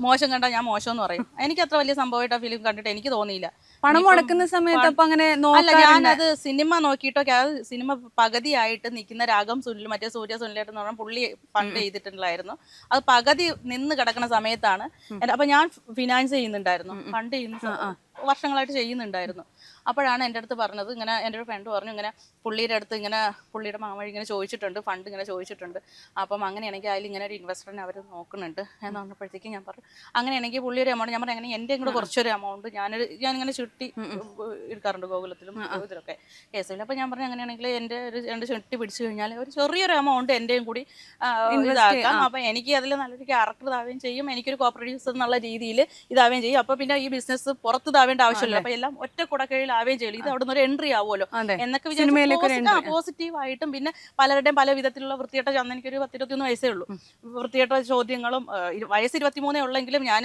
Speaker 1: മോശം കണ്ടാൽ ഞാൻ മോശം എന്ന് പറയും. എനിക്ക് അത്ര വലിയ സംഭവമായിട്ട് ആ ഫിലിം കണ്ടിട്ട് എനിക്ക് തോന്നിയില്ല.
Speaker 2: പണം മുടക്കുന്ന സമയത്ത് അപ്പൊ അങ്ങനെ
Speaker 1: അല്ല ഞാനത് സിനിമ നോക്കിയിട്ടൊക്കെ അത് സിനിമ പകുതിയായിട്ട് നിൽക്കുന്ന രാഗം സുനിൽ മറ്റേ സൂര്യ സുനിലേട്ട് എന്ന് പറഞ്ഞാൽ പുള്ളി ഫണ്ട് ചെയ്തിട്ടുണ്ടായിരുന്നു. അത് പകുതി നിന്ന് കിടക്കുന്ന സമയത്താണ്. അപ്പൊ ഞാൻ ഫിനാൻസ് ചെയ്യുന്നുണ്ടായിരുന്നു. ഫണ്ട് ചെയ്യുന്ന വർഷങ്ങളായിട്ട് ചെയ്യുന്നുണ്ടായിരുന്നു. അപ്പോഴാണ് എന്റെ അടുത്ത് പറഞ്ഞത്. ഇങ്ങനെ എന്റെ ഒരു ഫ്രണ്ട് പറഞ്ഞു ഇങ്ങനെ പുള്ളിയുടെ അടുത്ത് ഇങ്ങനെ പുള്ളിയുടെ മാമഴി ഇങ്ങനെ ചോദിച്ചിട്ടുണ്ട് ഫണ്ട് ഇങ്ങനെ ചോദിച്ചിട്ടുണ്ട്. അപ്പം അങ്ങനെയാണെങ്കിൽ അതിൽ ഇങ്ങനെ ഒരു ഇൻവെസ്റ്ററിനെ അവർ നോക്കുന്നുണ്ട് എന്ന് പറഞ്ഞപ്പോഴത്തേക്കും ഞാൻ പറഞ്ഞു അങ്ങനെയാണെങ്കിൽ പുള്ളിയൊരു എമൗണ്ട് ഞാൻ പറഞ്ഞു അങ്ങനെ എന്റെ കൂടെ കുറച്ചൊരു എമൗണ്ട് ഞാനൊരു ഞാനിങ്ങനെ ചുട്ടി എടുക്കാറുണ്ട് ഗോകുലത്തിലും ഇതിലൊക്കെ കേസിൽ അപ്പം ഞാൻ പറഞ്ഞു അങ്ങനെയാണെങ്കിൽ എന്റെ ഒരു രണ്ട് ചുട്ടി പിടിച്ചു കഴിഞ്ഞാൽ ഒരു ചെറിയൊരു എമൗണ്ട് എന്റെയും കൂടി ഇതാക്കാം. അപ്പം എനിക്ക് അതിൽ നല്ലൊരു ക്യാരക്ടർ ഇതാവുകയും ചെയ്യും എനിക്കൊരു കോപ്പറേറ്റീവ്സ് എന്നുള്ള രീതിയിൽ ഇതാവുകയും ചെയ്യും. അപ്പോൾ പിന്നെ ഈ ബിസിനസ് പുറത്ത് ഇതാവേണ്ട ആവശ്യമില്ല. അപ്പം എല്ലാം ഒറ്റ കുടക്കീഴിൽ ആവുകയും ചെയ്യും ഇത് അവിടെ നിന്ന് ഒരു എൻട്രി ആവുമല്ലോ. എന്നൊക്കെ വിചാരിച്ചു പോസിറ്റീവ് ആയിട്ടും പിന്നെ പലരുടെയും പല വിധത്തിലുള്ള വൃത്തികെട്ട അന്ന് എനിക്കൊരു പത്തിരുപത്തിയൊന്ന് വയസ്സേ ഉള്ളൂ. വൃത്തികെട്ട ചോദ്യങ്ങളും വയസ്സ് ഇരുപത്തിമൂന്നേ ഉള്ളെങ്കിലും ഞാൻ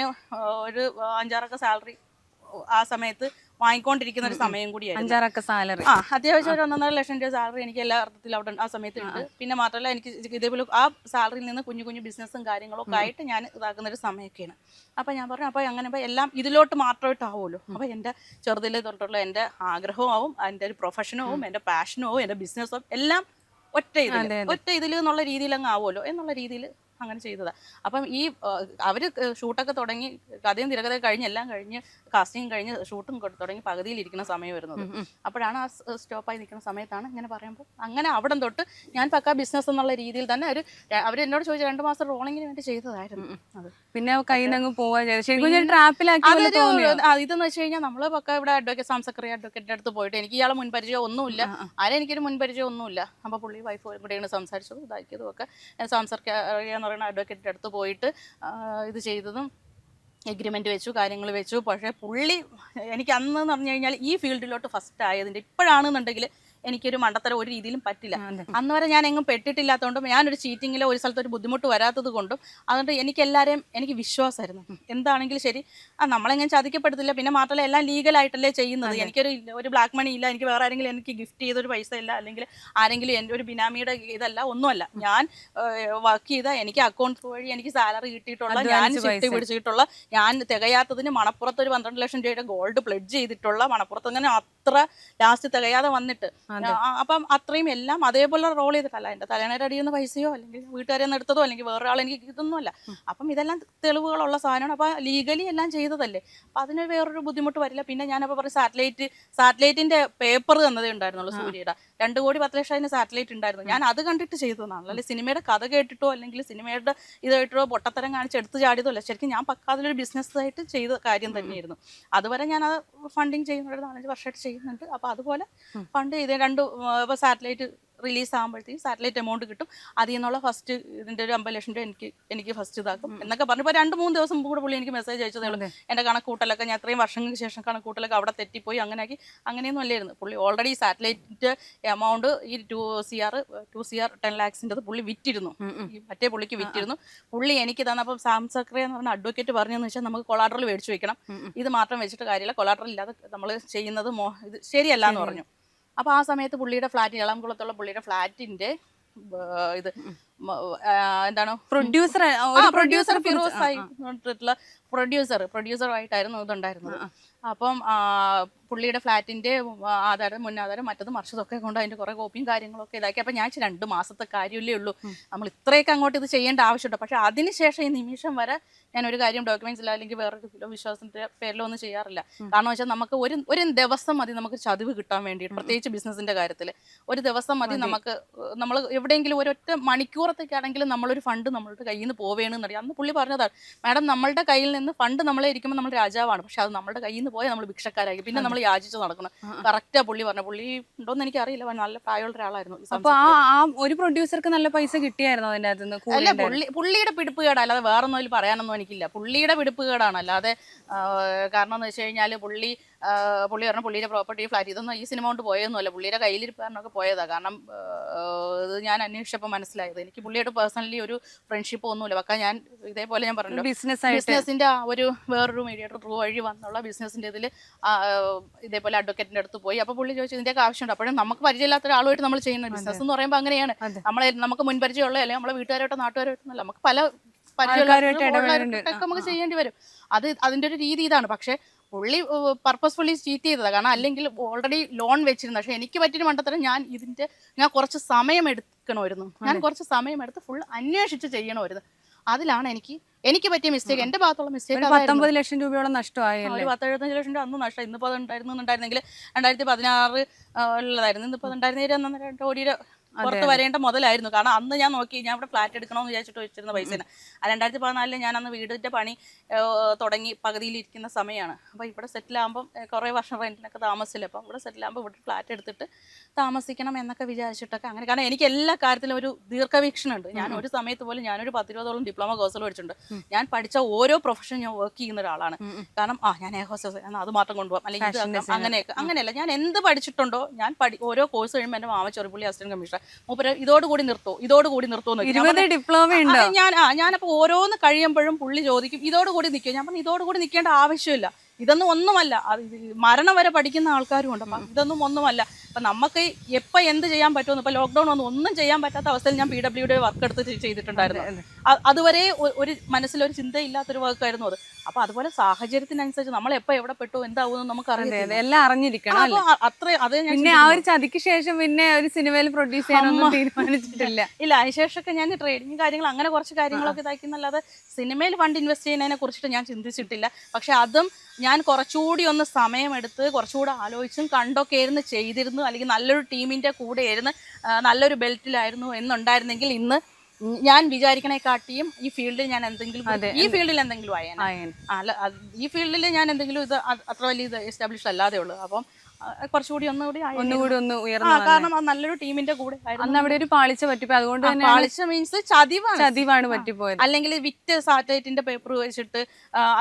Speaker 1: ഒരു അഞ്ചാറൊക്കെ സാലറി ആ സമയത്ത് വാങ്ങിക്കൊണ്ടിരിക്കുന്ന ഒരു സമയം കൂടിയായിരുന്നു.
Speaker 2: അഞ്ചാറക്ക സാലറി
Speaker 1: ആ അത്യാവശ്യം ഒരു ഒന്നൊന്നര ലക്ഷം രൂപ സാലറി എനിക്ക് എല്ലാ അർത്ഥത്തിലും അവിടെ ആ സമയത്ത് ഉണ്ട്. പിന്നെ മാത്രമല്ല എനിക്ക് ഇതേപോലെ ആ സാലറിയിൽ നിന്ന് കുഞ്ഞു കുഞ്ഞു ബിസിനസ്സും കാര്യങ്ങളും ഒക്കെ ആയിട്ട് ഞാൻ ഇതാക്കുന്ന ഒരു സമയമൊക്കെയാണ് അപ്പം ഞാൻ പറഞ്ഞു അപ്പോൾ അങ്ങനെ എല്ലാം ഇതിലോട്ട് മാത്രമായിട്ടാവുമല്ലോ. അപ്പോൾ എന്റെ ചെറുതിലെ തൊട്ടുള്ള എന്റെ ആഗ്രഹവും ആവും എന്റെ ഒരു പ്രൊഫഷനും ആവും എന്റെ പാഷനും ആവും എന്റെ ബിസിനസ്സും എല്ലാം ഒറ്റ ഇതിൽ ഒറ്റ ഇതിൽ എന്നുള്ള രീതിയിൽ അങ്ങ് ആവുമല്ലോ എന്നുള്ള രീതിയിൽ അങ്ങനെ ചെയ്തത്. അപ്പം ഈ അവർ ഷൂട്ടൊക്കെ തുടങ്ങി കഥയും തിരക്കഥ കഴിഞ്ഞ് എല്ലാം കഴിഞ്ഞ് കാസ്റ്റിംഗ് കഴിഞ്ഞ് ഷൂട്ടും തുടങ്ങി പകുതിയിലിരിക്കുന്ന സമയം വരുന്നത്. അപ്പോഴാണ് ആ സ്റ്റോപ്പായി നിൽക്കുന്ന സമയത്താണ് ഇങ്ങനെ പറയുമ്പോൾ അങ്ങനെ അവിടം തൊട്ട് ഞാൻ പക്ക ബിസിനസ് എന്നുള്ള രീതിയിൽ തന്നെ ഒരു അവർ എന്നോട് ചോദിച്ച രണ്ട് മാസം റോളിങ്ങിന് വേണ്ടി ചെയ്തതായിരുന്നു. അത്.
Speaker 2: പിന്നെ കയ്യിൽ നിന്ന് അങ്ങ് പോവാ ശരിക്കും ട്രാപ്പിലാക്കി
Speaker 1: ഇതെന്ന് വെച്ച് കഴിഞ്ഞാൽ നമ്മൾ പക്ക ഇവിടെ അഡ്വക്കേറ്റ് സംസക്രിയ അഡ്വക്കേറ്റിന്റെ അടുത്ത് പോയിട്ട് എനിക്ക് ഇയാളെ മുൻപരിചയം ഒന്നുമില്ല. ആരെ എനിക്കൊരു മുൻപരിചയം ഒന്നുമില്ല. അപ്പോൾ പുള്ളി വൈഫ് കൂടെയാണ് സംസാരിച്ചത് ഇതാക്കിയതും ഒക്കെ. സംസർക്രിയ എന്ന് പറയുന്ന അഡ്വക്കേറ്റിന്റെ അടുത്ത് പോയിട്ട് ഇത് ചെയ്തതും എഗ്രിമെന്റ് വെച്ചു കാര്യങ്ങൾ വെച്ചു. പക്ഷേ പുള്ളി എനിക്ക് അന്ന് എന്ന് പറഞ്ഞു കഴിഞ്ഞാൽ ഈ ഫീൽഡിലോട്ട് ഫസ്റ്റ് ആയതിന്റെ ഇപ്പോഴാണെന്നുണ്ടെങ്കിൽ എനിക്കൊരു മണ്ടത്തരം ഒരു രീതിയിലും പറ്റില്ല. അന്ന് വരെ ഞാൻ എങ്ങും പെട്ടിട്ടില്ലാത്തതുകൊണ്ടും ഞാനൊരു ചീറ്റിങ്ങിലോ ഒരു സ്ഥലത്ത് ഒരു ബുദ്ധിമുട്ട് വരാത്തത് കൊണ്ടും അതുകൊണ്ട് എനിക്ക് എല്ലാവരെയും എനിക്ക് വിശ്വാസമായിരുന്നു എന്താണെങ്കിലും ശരി ആ നമ്മളെങ്ങനെ ചതിക്കപ്പെടുത്തില്ല. പിന്നെ മാത്രമല്ല എല്ലാം ലീഗലായിട്ടല്ലേ ചെയ്യുന്നത്. എനിക്കൊരു ഒരു ബ്ലാക്ക് മണി ഇല്ല. എനിക്ക് വേറെ ആരെങ്കിലും എനിക്ക് ഗിഫ്റ്റ് ചെയ്തൊരു പൈസ ഇല്ല. അല്ലെങ്കിൽ ആരെങ്കിലും എന്റെ ഒരു ബിനാമിയുടെ ഇതല്ല ഒന്നുമല്ല. ഞാൻ വർക്ക് ചെയ്ത എനിക്ക് അക്കൗണ്ട് വഴി എനിക്ക് സാലറി കിട്ടിയിട്ടുള്ള ഞാൻ ചിട്ടി പിടിച്ചിട്ടുള്ള ഞാൻ തികയാത്തതിന് മണപ്പുറത്ത് ഒരു പന്ത്രണ്ട് ലക്ഷം രൂപയുടെ ഗോൾഡ് പ്ലെഡ്ജ് ചെയ്തിട്ടുള്ള മണപ്പുറത്ത് അങ്ങനെ അത്ര ലാസ്റ്റ് തികയാതെ വന്നിട്ട് അപ്പം അത്രയും എല്ലാം അതേപോലെ റോൾ ചെയ്തിട്ടല്ല. എന്റെ തലേണയുടെ നിന്ന് പൈസയോ അല്ലെങ്കിൽ വീട്ടുകാരെ നിന്ന് എടുത്തതോ അല്ലെങ്കിൽ വേറൊരാൾ എനിക്ക് ഇതൊന്നുമല്ല. അപ്പം ഇതെല്ലാം തെളിവുകളുള്ള സാധനമാണ്. അപ്പം ലീഗലി എല്ലാം ചെയ്തതല്ലേ. അപ്പം അതിന് വേറൊരു ബുദ്ധിമുട്ട് വരില്ല. പിന്നെ ഞാനപ്പോൾ പറയും സാറ്റലൈറ്റ് സാറ്റലൈറ്റിന്റെ പേപ്പർ തന്നതേ ഉണ്ടായിരുന്നുള്ളൂ സൂര്യയുടെ. രണ്ട് കോടി പത്ത് ലക്ഷം അതിന് സാറ്റലൈറ്റ് ഉണ്ടായിരുന്നു. ഞാൻ അത് കണ്ടിട്ട് ചെയ്തതാണ് അല്ലെങ്കിൽ സിനിമയുടെ കഥ കേട്ടിട്ടോ അല്ലെങ്കിൽ സിനിമയുടെ ഇതായിട്ടോ പൊട്ടത്തരം കാണിച്ച് എടുത്ത് ചാടിയതോ അല്ല. ശരിക്കും ഞാൻ പക്ക അതിലൊരു ബിസിനസ് ആയിട്ട് ചെയ്ത കാര്യം തന്നെയായിരുന്നു. അതുവരെ ഞാൻ അത് ഫണ്ടിങ് ചെയ്യുന്ന ഒരു നാലഞ്ച് വർഷമായിട്ട് ചെയ്യുന്നുണ്ട്. അപ്പോൾ അതുപോലെ ഫണ്ട് ചെയ്ത് രണ്ട് ഇപ്പോൾ സാറ്റലൈറ്റ് റിലീസ് ആകുമ്പോഴത്തേക്കും സാറ്റലൈറ്റ് എമൗണ്ട് കിട്ടും. അതിൽ നിന്നുള്ള ഫസ്റ്റ് ഇതിന്റെ ഒരു അമ്പത് ലക്ഷം രൂപ എനിക്ക് എനിക്ക് ഫസ്റ്റ് ഇതാക്കും. എന്നൊക്കെ പറഞ്ഞു പറഞ്ഞപ്പോൾ രണ്ട് മൂന്ന് ദിവസം കൂടെ പുള്ളി എനിക്ക് മെസ്സേജ് അയച്ചതേ ഉള്ളൂ. എന്റെ കണക്കൂട്ടലൊക്കെ ഞാൻ അത്രയും വർഷങ്ങൾക്ക് ശേഷം കണക്കൂട്ടലൊക്കെ അവിടെ തെറ്റിപ്പോയി അങ്ങനെയാക്കി. അങ്ങനെയൊന്നും അല്ലായിരുന്നു. പുള്ളി ഓൾറെഡി സാറ്റലൈറ്റ് എമൗണ്ട് ഈ two C R two C R ten ലാക്സിന്റെ പുള്ളി വിറ്റിരുന്നു. ഈ മറ്റേ പുള്ളിക്ക് വിറ്റിരുന്നു. പുള്ളി എനിക്ക് തന്നപ്പോൾ സാംസക്രിയ എന്ന് പറഞ്ഞ അഡ്വക്കേറ്റ് പറഞ്ഞതെന്ന് വെച്ചാൽ നമുക്ക് കൊളാട്രൽ മേടിച്ചു വെക്കണം. ഇത് മാത്രം വെച്ചിട്ട് കാര്യമില്ല. കൊളാട്രൽ ഇല്ലാതെ നമ്മൾ ചെയ്യുന്നത് മോ ഇത് ശരിയല്ല. എന്ന് പറഞ്ഞു. അപ്പോൾ ആ സമയത്ത് പുള്ളിയുടെ ഫ്ലാറ്റ് ഇളംകുളത്തുള്ള പുള്ളിയുടെ ഫ്ലാറ്റിന്റെ ഇത് എന്താണ്?
Speaker 2: പ്രൊഡ്യൂസർ
Speaker 1: പ്രൊഡ്യൂസർ ഫിറോസ് ആയിട്ടുള്ള പ്രൊഡ്യൂസർ പ്രൊഡ്യൂസറായിട്ടായിരുന്നു ഇതുണ്ടായിരുന്നത്. അപ്പം പുള്ളിയുടെ ഫ്ലാറ്റിന്റെ ആധാരം മുന്നാധാരം മറ്റതും മറിച്ചതൊക്കെ കൊണ്ട് അതിന്റെ കുറേ കോപ്പിയും കാര്യങ്ങളൊക്കെ ഇതാക്കി. അപ്പം ഞാൻ രണ്ട് മാസത്തെ കാര്യമല്ലേ ഉള്ളൂ. നമ്മൾ ഇത്രയൊക്കെ അങ്ങോട്ട് ഇത് ചെയ്യേണ്ട ആവശ്യമുണ്ട്. പക്ഷെ അതിനുശേഷം ഈ നിമിഷം വരെ ഞാൻ ഒരു കാര്യം ഇല്ല അല്ലെങ്കിൽ വേറൊരു വിശ്വാസത്തിന്റെ പേരിലോ ഒന്നും ചെയ്യാറില്ല. കാരണം വെച്ചാൽ നമുക്ക് ഒരു ഒരു ദിവസം മതി നമുക്ക് ചതിവ് കിട്ടാൻ വേണ്ടിയിട്ട് പ്രത്യേകിച്ച് ബിസിനസ്സിന്റെ കാര്യത്തിൽ ഒരു ദിവസം മതി നമുക്ക് നമ്മൾ എവിടെയെങ്കിലും ഒരൊറ്റ മണിക്കൂറത്തേക്കാണെങ്കിലും നമ്മളൊരു ഫണ്ട് നമ്മളുടെ കയ്യിൽ നിന്ന് പോവേണമെന്നറിയാം അന്ന് പുള്ളി പറഞ്ഞതാണ് മാഡം നമ്മളുടെ കയ്യിൽ നിന്ന് എന്ന് ഫണ്ട് നമ്മളെ ഇരിക്കുമ്പോൾ നമ്മൾ രാജാവാണ്. പക്ഷെ അത് നമ്മുടെ കയ്യിൽ നിന്ന് പോയാൽ നമ്മൾ ഭിക്ഷക്കാരായി പിന്നെ നമ്മൾ യാചിച്ച് നടക്കണം. കറക്റ്റാ പുള്ളി പറഞ്ഞു. പുള്ളി ഉണ്ടോന്ന് എനിക്ക് അറിയില്ല നല്ല പ്രായമുള്ള ഒരാളായിരുന്നു
Speaker 2: അപ്പൊ ആ ഒരു പ്രൊഡ്യൂസർക്ക് നല്ല പൈസ കിട്ടിയായിരുന്നു അതിന്റെ അകത്തുനിന്ന്
Speaker 1: അല്ല പുള്ളി പുള്ളിയുടെ പിടിപ്പുകേട് അല്ലാതെ വേറെ ഒന്നും അതിൽ പറയാനൊന്നും എനിക്കില്ല. പുള്ളിയുടെ പിടിപ്പുകേടാണ്. അല്ലാതെ കാരണം എന്ന് വെച്ച് കഴിഞ്ഞാൽ പുള്ളി പുള്ളി പറഞ്ഞ പുള്ളിയുടെ പ്രോപ്പർട്ടി ഫ്ലാറ്റ് ഇതൊന്നും ഈ സിനിമ കൊണ്ട് പോയതൊന്നുമല്ല പുള്ളിയുടെ കയ്യിലിരിപ്പാരനൊക്കെ പോയതാണ് കാരണം ഇത് ഞാൻ അന്വേഷിച്ചപ്പോൾ മനസ്സിലായത്. എനിക്ക് പുള്ളിയായിട്ട് പേഴ്സണലി ഒരു ഫ്രണ്ട്ഷിപ്പ് ഒന്നുമില്ല. പക്ഷേ ഞാൻ ഇതേപോലെ ഞാൻ പറഞ്ഞു
Speaker 2: ബിസിനസ്
Speaker 1: ആ ഒരു വേറൊരു മീഡിയേറ്റർ ത്രൂ വഴി വന്നുള്ള ബിസിനസിന്റെ ഇതിൽ ഇതേപോലെ അഡ്വക്കേറ്റിന്റെ അടുത്ത് പോയി. അപ്പോൾ പുള്ളി ചോദിച്ചു ഇതിന്റെയൊക്കെ ആവശ്യമുണ്ട്. അപ്പോഴും നമുക്ക് പരിചയമില്ലാത്ത ഒരാളുമായിട്ട് നമ്മൾ ചെയ്യുന്ന ബിസിനസ് എന്ന് പറയുമ്പോൾ അങ്ങനെയാണ്. നമ്മളെ നമുക്ക് മുൻപരിചയമുള്ള അല്ലെങ്കിൽ നമ്മളെ വീട്ടുകാരായിട്ടോ നാട്ടുകാരായിട്ടോ ഒന്നുമല്ല. നമുക്ക് പല പരിചയമുള്ള നമുക്ക് ചെയ്യേണ്ടി വരും. അത് അതിന്റെ ഒരു രീതി ഇതാണ്. പക്ഷേ പുള്ളി പർപ്പസ്ഫുള്ളി ചീറ്റ് ചെയ്തതാണ് കാരണം അല്ലെങ്കിൽ ഓൾറെഡി ലോൺ വെച്ചിരുന്നു. പക്ഷെ എനിക്ക് പറ്റിയ മണ്ടത്തരം ഞാൻ ഇതിന്റെ ഞാൻ കുറച്ച് സമയം എടുക്കണമായിരുന്നു. ഞാൻ കുറച്ച് സമയം എടുത്ത് ഫുൾ അന്വേഷിച്ച് ചെയ്യണമായിരുന്നു. അതിലാണ് എനിക്ക് എനിക്ക് പറ്റിയ മിസ്റ്റേക്ക് എന്റെ ഭാഗത്തുള്ള മിസ്റ്റേക്ക്
Speaker 2: പത്തൊമ്പത് ലക്ഷം രൂപയോളം നഷ്ടമായി
Speaker 1: ഒരു പത്തെഴുപത്തഞ്ച് ലക്ഷം രൂപ അന്ന് നഷ്ടം ഇന്നിപ്പോൾ അത് എന്നുണ്ടായിരുന്നെങ്കിൽ രണ്ടായിരത്തി പതിനാറ് ഉള്ളതായിരുന്നു. ഇന്നിപ്പോൾ അത് ഉണ്ടായിരുന്നേരം കോടിയുടെ പുറത്ത് വരേണ്ട മുതലായിരുന്നു. കാരണം അന്ന് ഞാൻ നോക്കി ഞാൻ ഇവിടെ ഫ്ലാറ്റ് എടുക്കണമെന്ന് വിചാരിച്ചിട്ട് വെച്ചിരുന്ന പൈസ ആ രണ്ടായിരത്തി പതിനാലിൽ ഞാൻ അന്ന് വീടിന്റെ പണി തുടങ്ങി പകുതിയിൽ ഇരിക്കുന്ന സമയമാണ്. അപ്പോൾ ഇവിടെ സെറ്റിൽ ആകുമ്പോൾ കുറേ വർഷം റെന്റിനൊക്കെ താമസിച്ചില്ല? അപ്പോൾ ഇവിടെ സെറ്റിൽ ആകുമ്പോൾ ഇവിടെ ഫ്ലാറ്റ് എടുത്തിട്ട് താമസിക്കണം എന്നൊക്കെ വിചാരിച്ചിട്ടൊക്കെ അങ്ങനെ. കാരണം എനിക്ക് എല്ലാ കാര്യത്തിലും ഒരു ദീർഘവീക്ഷണം ഉണ്ട് ഞാൻ ഒരു സമയത്ത് പോലും ഞാനൊരു പത്തിരുപതോളം ഡിപ്ലോമ കോഴ്സുകൾ പഠിച്ചിട്ടുണ്ട്. ഞാൻ പഠിച്ച ഓരോ പ്രൊഫഷൻ ഞാൻ വർക്ക് ചെയ്യുന്ന ഒരാളാണ്. കാരണം ആ ഞാൻ എയർ ഹോസ്റ്റസ് അത് മാത്രം കൊണ്ടുപോകാം. അല്ലെങ്കിൽ അങ്ങനെയൊക്കെ. അങ്ങനെയല്ല ഞാൻ എന്ത് പഠിച്ചിട്ടുണ്ടോ ഞാൻ പഠി ഓരോ കോഴ്സ് കഴിയുമ്പോൾ എന്റെ മാമ ചെറുപുള്ളി അസിസ്റ്റന്റ് കമ്മീഷണർ മൂപ്പര് ഇതോടുകൂടി നിർത്തോ ഇതോടുകൂടി നിർത്തോ
Speaker 2: ഇരുപത് ഡിപ്ലോമ
Speaker 1: ഞാൻ ആ ഞാനപ്പോൾ ഓരോന്ന് കഴിയുമ്പോഴും പുള്ളി ചോദിക്കും ഇതോടുകൂടി നിൽക്കും ഞാൻ പറഞ്ഞു ഇതോടുകൂടി നിൽക്കേണ്ട ആവശ്യമില്ല. ഇതൊന്നും ഒന്നുമല്ല. അത് മരണം വരെ പഠിക്കുന്ന ആൾക്കാരും ഉണ്ട് ഇതൊന്നും ഒന്നുമല്ല. അപ്പം നമുക്ക് എപ്പോൾ എന്ത് ചെയ്യാൻ പറ്റുമെന്ന് ഇപ്പോൾ ലോക്ക്ഡൗൺ ഒന്നും ഒന്നും ചെയ്യാൻ പറ്റാത്ത അവസ്ഥയിൽ ഞാൻ പി ഡബ്ല്യുടെ വർക്ക് എടുത്ത് ചെയ്- ചെയ്തിട്ടുണ്ടായിരുന്നു. അതുവരെ ഒരു മനസ്സിലൊരു ചിന്തയില്ലാത്തൊരു വർക്കായിരുന്നു അത്. അപ്പോൾ അതുപോലെ സാഹചര്യത്തിനനുസരിച്ച് നമ്മൾ എപ്പോൾ എവിടെ പെട്ടു എന്താവുമെന്ന് നമുക്ക് അറിയാം
Speaker 2: എല്ലാം അറിഞ്ഞിരിക്കണം അല്ലേ?
Speaker 1: അത്ര അത്
Speaker 2: പിന്നെ ആ ഒരു ചതിക്ക് ശേഷം പിന്നെ ഒരു സിനിമയിൽ പ്രൊഡ്യൂസ് ചെയ്യാനൊന്നും തീരുമാനിച്ചിട്ടില്ല.
Speaker 1: ഇല്ല അതിനുശേഷമൊക്കെ ഞാൻ ട്രേഡിങ് കാര്യങ്ങൾ അങ്ങനെ കുറച്ച് കാര്യങ്ങളൊക്കെ ഇതാക്കുന്നല്ലാതെ സിനിമയിൽ ഫണ്ട് ഇൻവെസ്റ്റ് ചെയ്യുന്നതിനെ കുറിച്ചിട്ട് ഞാൻ ചിന്തിച്ചിട്ടില്ല. പക്ഷെ അതും ഞാൻ കുറച്ചുകൂടി ഒന്ന് സമയമെടുത്ത് കുറച്ചുകൂടി ആലോചിച്ചും കണ്ടൊക്കെ ആയിരുന്നു ചെയ്തിരുന്നു അല്ലെങ്കിൽ നല്ലൊരു ടീമിന്റെ കൂടെ ആയിരുന്നു നല്ലൊരു ബെൽറ്റിലായിരുന്നു എന്നുണ്ടായിരുന്നെങ്കിൽ ഇന്ന് ഞാൻ വിചാരിക്കണേക്കാട്ടിയും ഈ ഫീൽഡിൽ ഞാൻ എന്തെങ്കിലും ഈ ഫീൽഡിൽ എന്തെങ്കിലും ആയേനെ. അല്ല ഈ ഫീൽഡിൽ ഞാൻ എന്തെങ്കിലും ഇത് അത്ര വലിയ ഇത് എസ്റ്റാബ്ലിഷ് അല്ലാതെ ഉള്ളൂ. അപ്പം കുറച്ചുകൂടി ഒന്നുകൂടി.
Speaker 2: ഒന്നുകൂടി ഒന്ന് ഉയർന്നു
Speaker 1: കാരണം അത് നല്ലൊരു ടീമിന്റെ കൂടെ
Speaker 2: അന്ന് അവിടെ ഒരു പാളിച്ച പറ്റിപ്പോ അതുകൊണ്ട് തന്നെ
Speaker 1: പാളിച്ച മീൻസ് ചതിവാണ്.
Speaker 2: ചതിവാണ് പറ്റിപ്പോയത്.
Speaker 1: അല്ലെങ്കിൽ വിറ്റ് സാറ്റലൈറ്റിന്റെ പേപ്പർ വെച്ചിട്ട്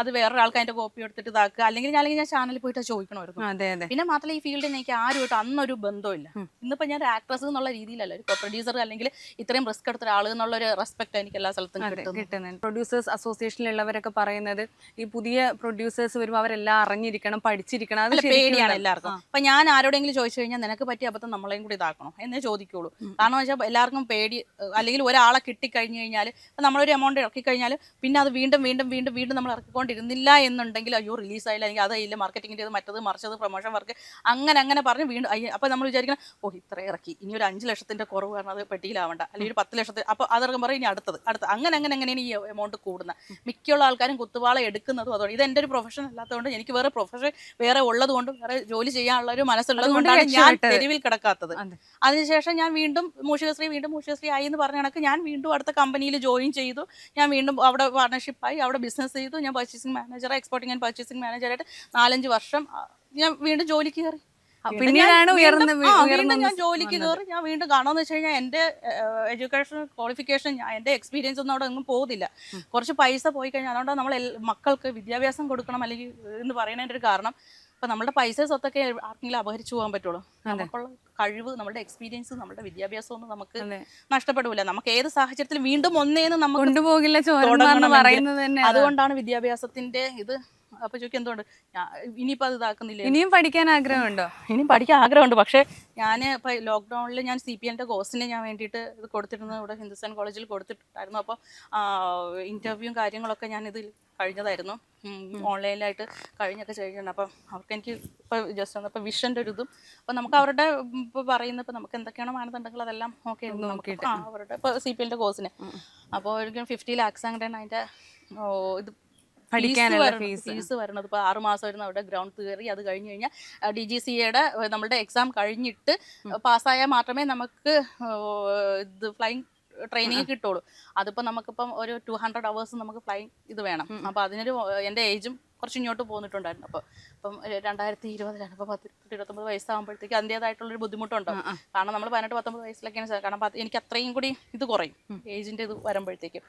Speaker 1: അത് വേറൊരാൾക്ക് അതിന്റെ കോപ്പി എടുത്തിട്ട് ഇതാക്കുക. അല്ലെങ്കിൽ ഞാൻ അല്ലെങ്കിൽ ഞാൻ ചാനലിൽ പോയിട്ട് ചോദിക്കണമായിരുന്നു.
Speaker 2: അതെ അതെ.
Speaker 1: പിന്നെ മാത്രമല്ല ഈ ഫീൽഡിൽ എനിക്ക് ആരുമായിട്ട് അന്നൊരു ബന്ധമില്ല ഇന്നിപ്പോ ഞാൻ ആക്ട്രസ് എന്നുള്ള രീതിയിലല്ല. ഒരു പ്രൊഡ്യൂസർ അല്ലെങ്കിൽ ഇത്രയും റിസ്ക് എടുത്ത ഒരാൾ എന്നുള്ള ഒരു റെസ്പെക്ട് എനിക്ക് എല്ലാ സ്ഥലത്തും കിട്ടുന്നു.
Speaker 2: കിട്ടുന്നുണ്ട്. പ്രൊഡ്യൂസേഴ്സ് അസോസിയേഷനിലുള്ളവരൊക്കെ പറയുന്നത് ഈ പുതിയ പ്രൊഡ്യൂസേഴ്സ് വരുമ്പോൾ അവരെല്ലാം അറിഞ്ഞിരിക്കണം പഠിച്ചിരിക്കണം. അത്
Speaker 1: പേടിയാണ് എല്ലാവർക്കും. അപ്പൊ ഞാൻ ആരോടെങ്കിലും ചോദിച്ചു കഴിഞ്ഞാൽ നിനക്ക് പറ്റിയ അബദ്ധം നമ്മളെയും കൂടി ഇതാക്കണം എന്നേ ചോദിക്കുള്ളൂ. കാരണം വെച്ചാൽ എല്ലാവർക്കും പേടി അല്ലെങ്കിൽ ഒരാളെ കിട്ടിക്കഴിഞ്ഞു കഴിഞ്ഞാൽ നമ്മളൊരു എമൗണ്ട് ഇറക്കി കഴിഞ്ഞാൽ പിന്നെ അത് വീണ്ടും വീണ്ടും വീണ്ടും വീണ്ടും നമ്മൾ ഇറക്കിക്കൊണ്ടിരുന്നില്ല എന്നുണ്ടെങ്കിൽ അയ്യോ റിലീസ് ആയില്ല അല്ലെങ്കിൽ മാർക്കറ്റിങ്ങിന്റെ ഇത് മറ്റത് മറിച്ചത് പ്രൊമോഷൻ വർക്ക് അങ്ങനെ അങ്ങനെ പറഞ്ഞ് വീണ്ടും അയ്യോ അപ്പോൾ നമ്മൾ വിചാരിക്കണം ഓ ഇത്ര ഇറക്കി ഇനി ഒരു അഞ്ച് ലക്ഷത്തിന്റെ കുറവ് കാരണം അത് പെട്ടിയിലാവണ്ട അല്ലെങ്കിൽ ഒരു പത്ത് ലക്ഷത്തിൽ അപ്പോൾ അതിറക്കം പറയും ഇനി അടുത്തത് അടുത്ത അങ്ങനെ അങ്ങനെ അങ്ങനെയാണ് ഈ എമൗണ്ട് കൂടുന്നത് മിക്കുള്ള ആൾക്കാരും കുത്തുവാള എടുക്കുന്നതും അതുകൊണ്ട് ഇത് എന്റെ ഒരു പ്രൊഫഷൻ അല്ലാത്തതുകൊണ്ട് എനിക്ക് വേറെ പ്രൊഫഷൻ വേറെ ഉള്ളതുകൊണ്ട് വേറെ ജോലി ചെയ്യാനുള്ള ഒരു മനസ്സുള്ളത് കൊണ്ടാണ് ഞാൻ. തെരുവിൽ കിടക്കാത്തത്.
Speaker 2: അതെ.
Speaker 1: അതിനുശേഷം ഞാൻ വീണ്ടും മൂഷികശ്രീ വീണ്ടും മൂഷികശ്രീ ആയി എന്ന് പറഞ്ഞ കണക്ക് ഞാൻ വീണ്ടും അടുത്ത കമ്പനിയിൽ ജോയിൻ ചെയ്തു. ഞാൻ വീണ്ടും അവിടെ പാർട്ണർഷിപ്പായി അവിടെ ബിസിനസ് ചെയ്തു. ഞാൻ purchasing manager exporting and purchasing മാനേജറായിട്ട് നാലഞ്ച് വർഷം ഞാൻ വീണ്ടും ജോലിക്ക് കയറി. പിന്നെയാണ്
Speaker 2: പിന്നീടാണ് ഉയർന്ന്
Speaker 1: വീണ്ടും ഞാൻ ജോലിക്ക് കയറി. ഞാൻ വീണ്ടും കാണുമെന്ന് വെച്ച് കഴിഞ്ഞാൽ എന്റെ എഡ്യൂക്കേഷൻ ക്വാളിഫിക്കേഷൻ എന്റെ എക്സ്പീരിയൻസ് ഒന്നും അവിടെ ഒന്നും പോകുന്നില്ല കുറച്ച് പൈസ പോയി കഴിഞ്ഞാൽ അതുകൊണ്ട് നമ്മൾ മക്കൾക്ക് വിദ്യാഭ്യാസം കൊടുക്കണം അല്ലെങ്കിൽ എന്ന് പറയുന്നതിന്റെ ഒരു കാരണം. ഇപ്പം നമ്മുടെ പൈസ സ്വത്തൊക്കെ ആർക്കെങ്കിലും അപഹരിച്ചു പോകാൻ പറ്റുള്ളൂ നമുക്കുള്ള കഴിവ് നമ്മുടെ എക്സ്പീരിയൻസ് നമ്മുടെ വിദ്യാഭ്യാസം ഒന്നും നമുക്ക് നഷ്ടപ്പെടില്ല നമുക്ക് ഏത് സാഹചര്യത്തിൽ വീണ്ടും ഒന്നേന്ന് നമുക്ക്
Speaker 2: കൊണ്ടുപോകില്ല
Speaker 1: അതുകൊണ്ടാണ് വിദ്യാഭ്യാസത്തിന്റെ ഇത് അപ്പൊ ചോദിക്കും എന്തുകൊണ്ട്? ഇനിയിപ്പോൾ അത് ഇതാക്കുന്നില്ല?
Speaker 2: ഇനിയും പഠിക്കാൻ ആഗ്രഹമുണ്ടോ?
Speaker 1: ഇനിയും പഠിക്കാൻ ആഗ്രഹമുണ്ട്. പക്ഷേ ഞാൻ ഇപ്പോൾ ലോക്ക്ഡൗണിൽ ഞാൻ സി പി എന്റെ കോഴ്സിന് ഞാൻ വേണ്ടിയിട്ട് ഇത് കൊടുത്തിരുന്നു ഇവിടെ ഹിന്ദുസ്ഥാൻ കോളേജിൽ കൊടുത്തിട്ടുണ്ടായിരുന്നു. അപ്പോൾ ഇന്റർവ്യൂവും കാര്യങ്ങളൊക്കെ ഞാൻ ഇതിൽ കഴിഞ്ഞതായിരുന്നു. ഓൺലൈനിലായിട്ട് കഴിഞ്ഞൊക്കെ ചെയ്തിട്ടുണ്ട്. അപ്പം അവർക്ക് എനിക്ക് ഇപ്പോൾ ജസ്റ്റ് ഒന്ന് ഇപ്പോൾ വിഷന്റെ ഒരു ഇതും അപ്പോൾ നമുക്ക് അവരുടെ ഇപ്പോൾ പറയുന്ന ഇപ്പോൾ നമുക്ക് എന്തൊക്കെയാണോ മാനദണ്ഡങ്ങൾ അതെല്ലാം ഓക്കെ
Speaker 2: നോക്കിയിട്ട്.
Speaker 1: അവരുടെ ഇപ്പോൾ സി പി എല്ലിന്റെ കോഴ്സിന്. അപ്പോൾ ഒരിക്കലും ഫിഫ്റ്റി ലാക്സ് അങ്ങനെയാണ് അതിന്റെ ഇത്
Speaker 2: പഠിക്കാനുള്ള
Speaker 1: ഫീസ് വരണത് ഇപ്പോൾ ആറ് വരുന്ന അവിടെ ഗ്രൗണ്ട് തിയറി അത് കഴിഞ്ഞ് കഴിഞ്ഞാൽ ഡി ജി സി എയുടെ നമ്മളുടെ എക്സാം കഴിഞ്ഞിട്ട് പാസ്സായാൽ മാത്രമേ നമുക്ക് ഇത് ഫ്ലൈങ് ട്രെയിനിങ് കിട്ടുള്ളൂ. അതിപ്പോൾ നമുക്കിപ്പം ഒരു ടു ഹൺഡ്രഡ് അവേഴ്സ് നമുക്ക് ഫ്ലൈങ് ഇത് വേണം. അപ്പോൾ അതിനൊരു എന്റെ ഏജും കുറച്ച് ഇങ്ങോട്ട് പോന്നിട്ടുണ്ടായിരുന്നു. അപ്പോൾ ഇപ്പം രണ്ടായിരത്തി ഇരുപതിലാണ് അപ്പോൾ പത്ത് ഇരുപത്തൊമ്പത് വയസ്സാകുമ്പോഴത്തേക്ക് അതിന്റേതായിട്ടുള്ളൊരു ബുദ്ധിമുട്ടുണ്ടാവും കാരണം നമ്മൾ പതിനെട്ട് പത്തൊമ്പത് വയസ്സിലൊക്കെയാണ് കാരണം എനിക്ക് അത്രയും കൂടി ഇത് കുറയും. ഏജിന്റെ ഇത് വരുമ്പോഴത്തേക്കും.